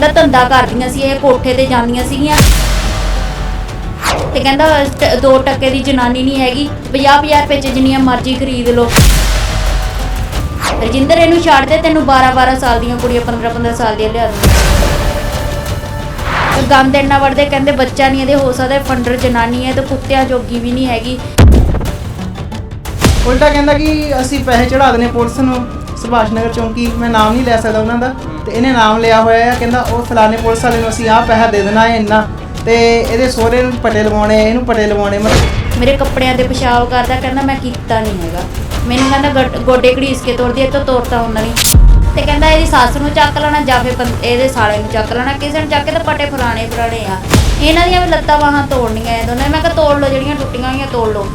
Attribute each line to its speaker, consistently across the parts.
Speaker 1: ਕਹਿੰਦਾ ਧੰਦਾ ਕਰਦੀਆਂ ਸੀ, ਇਹ ਕੋਠੇ ਤੇ ਜਾਂਦੀਆਂ ਸੀਗੀਆਂ। ਤੇ ਕਹਿੰਦਾ, ਟ- ਟੱਕੇ ਦੀ ਜਨਾਨੀ ਨਹੀਂ ਹੈਗੀ 50-50 ਰੁਪਏ ਚ ਜਿੰਨੀਆਂ ਮਰਜ਼ੀ ਖਰੀਦ ਲਓ। ਰਜਿੰਦਰ ਇਹਨੂੰ ਛੱਡ ਦੇ, ਤੈਨੂੰ 12-12 ਸਾਲ ਦੀਆਂ ਕੁੜੀਆਂ 15-15 ਸਾਲ ਦੀਆਂ ਲਿਆ ਦੂੰਗਾ। ਗੰਦ ਇੰਨਾ ਵੜਦੇ ਕਹਿੰਦੇ ਬੱਚਾ ਨਹੀਂ, ਇਹਦੇ ਹੋ ਸਕਦਾ ਫੰਡਰ ਜਨਾਨੀ ਹੈ ਤੇ ਕੁੱਤਿਆਂ ਜੋਗੀ ਵੀ ਨਹੀਂ ਹੈਗੀ।
Speaker 2: ਉਲਟਾ ਕਹਿੰਦਾ ਕਿ ਅਸੀਂ ਪੈਸੇ ਚੜਾ ਦਨੇ ਪੁਲਿਸ ਨੂੰ। ਸੁਭਾਸ਼ ਨਗਰ ਚੌਂਕੀ ਮੈਂ ਨਾਮ ਨਹੀਂ ਲੈ ਸਕਦਾ ਉਹਨਾਂ ਦਾ ਤੇ ਇਹਨੇ ਨਾਮ ਲਿਆ ਹੋਇਆ ਹੈ ਕਹਿੰਦਾ ਉਹ ਫਲਾਣੇ ਪੁਲਿਸ ਵਾਲੇ ਨੂੰ ਅਸੀਂ ਆਹ ਪੈਸਾ ਦੇ ਦੇਣਾ ਹੈ ਇੰਨਾ। ਤੇ ਇਹਦੇ ਸਹੁਰੇ ਨੂੰ ਪਟੇ ਲਵਾਉਣੇ, ਇਹਨੂੰ ਪਟੇ ਲਵਾਉਣੇ, ਮਤਲਬ
Speaker 1: ਮੇਰੇ ਕੱਪੜਿਆਂ ਤੇ ਪਿਸ਼ਾਬ ਕਰਦਾ, ਕਹਿੰਦਾ ਮੈਂ ਕੀਤਾ ਨਹੀਂ ਹੈਗਾ। ਮੈਨੂੰ ਕਹਿੰਦਾ ਗੱਡ- ਗੋਡੇ ਘੜੀਸ ਕੇ ਤੋੜਦੀ ਐ ਤਾਂ ਤੋੜਤਾ ਹੁੰਦਾ ਨਹੀਂ ਤੇ ਕਹਿੰਦਾ ਇਹਦੀ ਸੱਸ ਨੂੰ ਚੱਕ ਲੈਣਾ, ਜਾਂ ਫਿਰ ਬੰ- ਇਹਦੇ ਸਾਲੇ ਨੂੰ ਚੱਕ ਲੈਣਾ, ਕਿਸੇ ਨੂੰ ਚੱਕ ਕੇ ਤਾਂ ਪਟੇ ਫੁਰਾਣੇ ਫਰਾਣੇ ਆ। ਇਹਨਾਂ ਦੀਆਂ ਵੀ ਲੱਤਾਂ ਬਾਹਾਂ ਤੋੜਨੀਆਂ ਇਹ ਦੋਨੇ। ਮੈਂ ਕਿਹਾ ਤੋੜ ਲਓ, ਜਿਹੜੀਆਂ ਟੁੱਟੀਆਂ ਹੋਈਆਂ ਤੋੜ ਲਓ।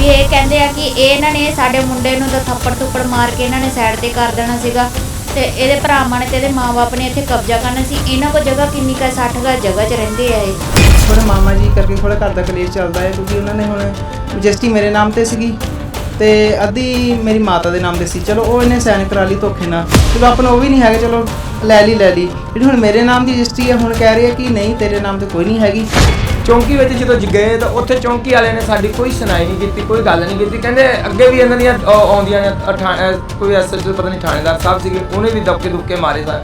Speaker 1: ਵੀ ਇਹ ਕਹਿੰਦੇ ਆ ਕਿ ਇਹ ਇਹਨਾਂ ਨੇ ਸਾਡੇ ਮੁੰਡੇ ਨੂੰ ਤਾਂ ਥੱਪੜ ਥੁੱਪੜ ਮਾਰ ਕੇ ਇਹਨਾਂ ਨੇ ਸਾਈਡ ਤੇ ਕਰ ਦੇਣਾ ਸੀਗਾ। ਤੇ ਇਹਦੇ ਭਰਾਵਾਂ ਨੇ ਤੇ ਇਹਦੇ ਮਾਪੇ ਨੇ ਇੱਥੇ ਕਬਜ਼ਾ ਕਰਨਾ ਸੀ। ਇਹਨਾਂ ਕੋਲ ਜਗ੍ਹਾ ਕਿੰਨੀ ਕਾ 60 ਗਾ ਜਗ੍ਹਾ 'ਚ ਰਹਿੰਦੇ ਆ ਇਹ।
Speaker 2: ਥੋੜੇ ਮਾਮਾ ਜੀ ਕਰਕੇ ਥੋੜਾ ਘਰ ਦਾ ਕਲੇਸ਼ ਚੱਲਦਾ ਹੈ ਕਿਉਂਕਿ ਉਹਨਾਂ ਨੇ ਹੁਣ ਰਜਿਸਟਰੀ ਮੇਰੇ ਨਾਮ ਤੇ ਸੀਗੀ ਤੇ ਅੱਧੀ ਮੇਰੀ ਮਾਤਾ ਦੇ ਨਾਮ ਤੇ ਸੀ। ਚਲੋ ਉਹ ਇਹਨੇ ਸਾਈਨ ਕਰਾ ਲਈ ਧੋਖੇ ਨਾਲ। ਚਲੋ ਆਪਣਾ ਉਹ ਵੀ ਨਹੀਂ ਹੈਗਾ, ਚਲੋ ਲੈ ਲਈ ਲੈ ਲਈ। ਜਿਹੜੀ ਹੁਣ ਮੇਰੇ ਨਾਮ ਦੀ ਰਜਿਸਟਰੀ ਹੈ, ਹੁਣ ਕਹਿ ਰਹੇ ਆ ਕਿ ਨਹੀਂ, ਤੇਰੇ ਨਾਮ ਤੇ ਕੋਈ ਨਹੀਂ ਹੈਗੀ।
Speaker 3: ਚੌਂਕੀ ਵਿੱਚ ਜਦੋਂ ਜ ਗਏ ਤਾਂ ਉੱਥੇ ਚੌਂਕੀ ਵਾਲਿਆਂ ਨੇ ਸਾਡੀ ਕੋਈ ਸੁਣਾਈ ਨਹੀਂ ਕੀਤੀ ਕੋਈ ਗੱਲ ਨਹੀਂ ਕੀਤੀ। ਕਹਿੰਦੇ ਅੱਗੇ ਵੀ ਇਹਨਾਂ ਦੀਆਂ ਅ, ਆਉਂਦੀਆਂ ਨੇ ਅ, ਠਾ- ਅ, ਕੋਈ ਐਸਐਚਓ ਪਤਾ ਨਹੀਂ ਥਾਣੇਦਾਰ ਸਾਹਿਬ ਸੀਗੇ ਉਹਨੇ ਵੀ ਦਬਕੇ ਦੁਬਕੇ ਮਾਰੇ ਸਾ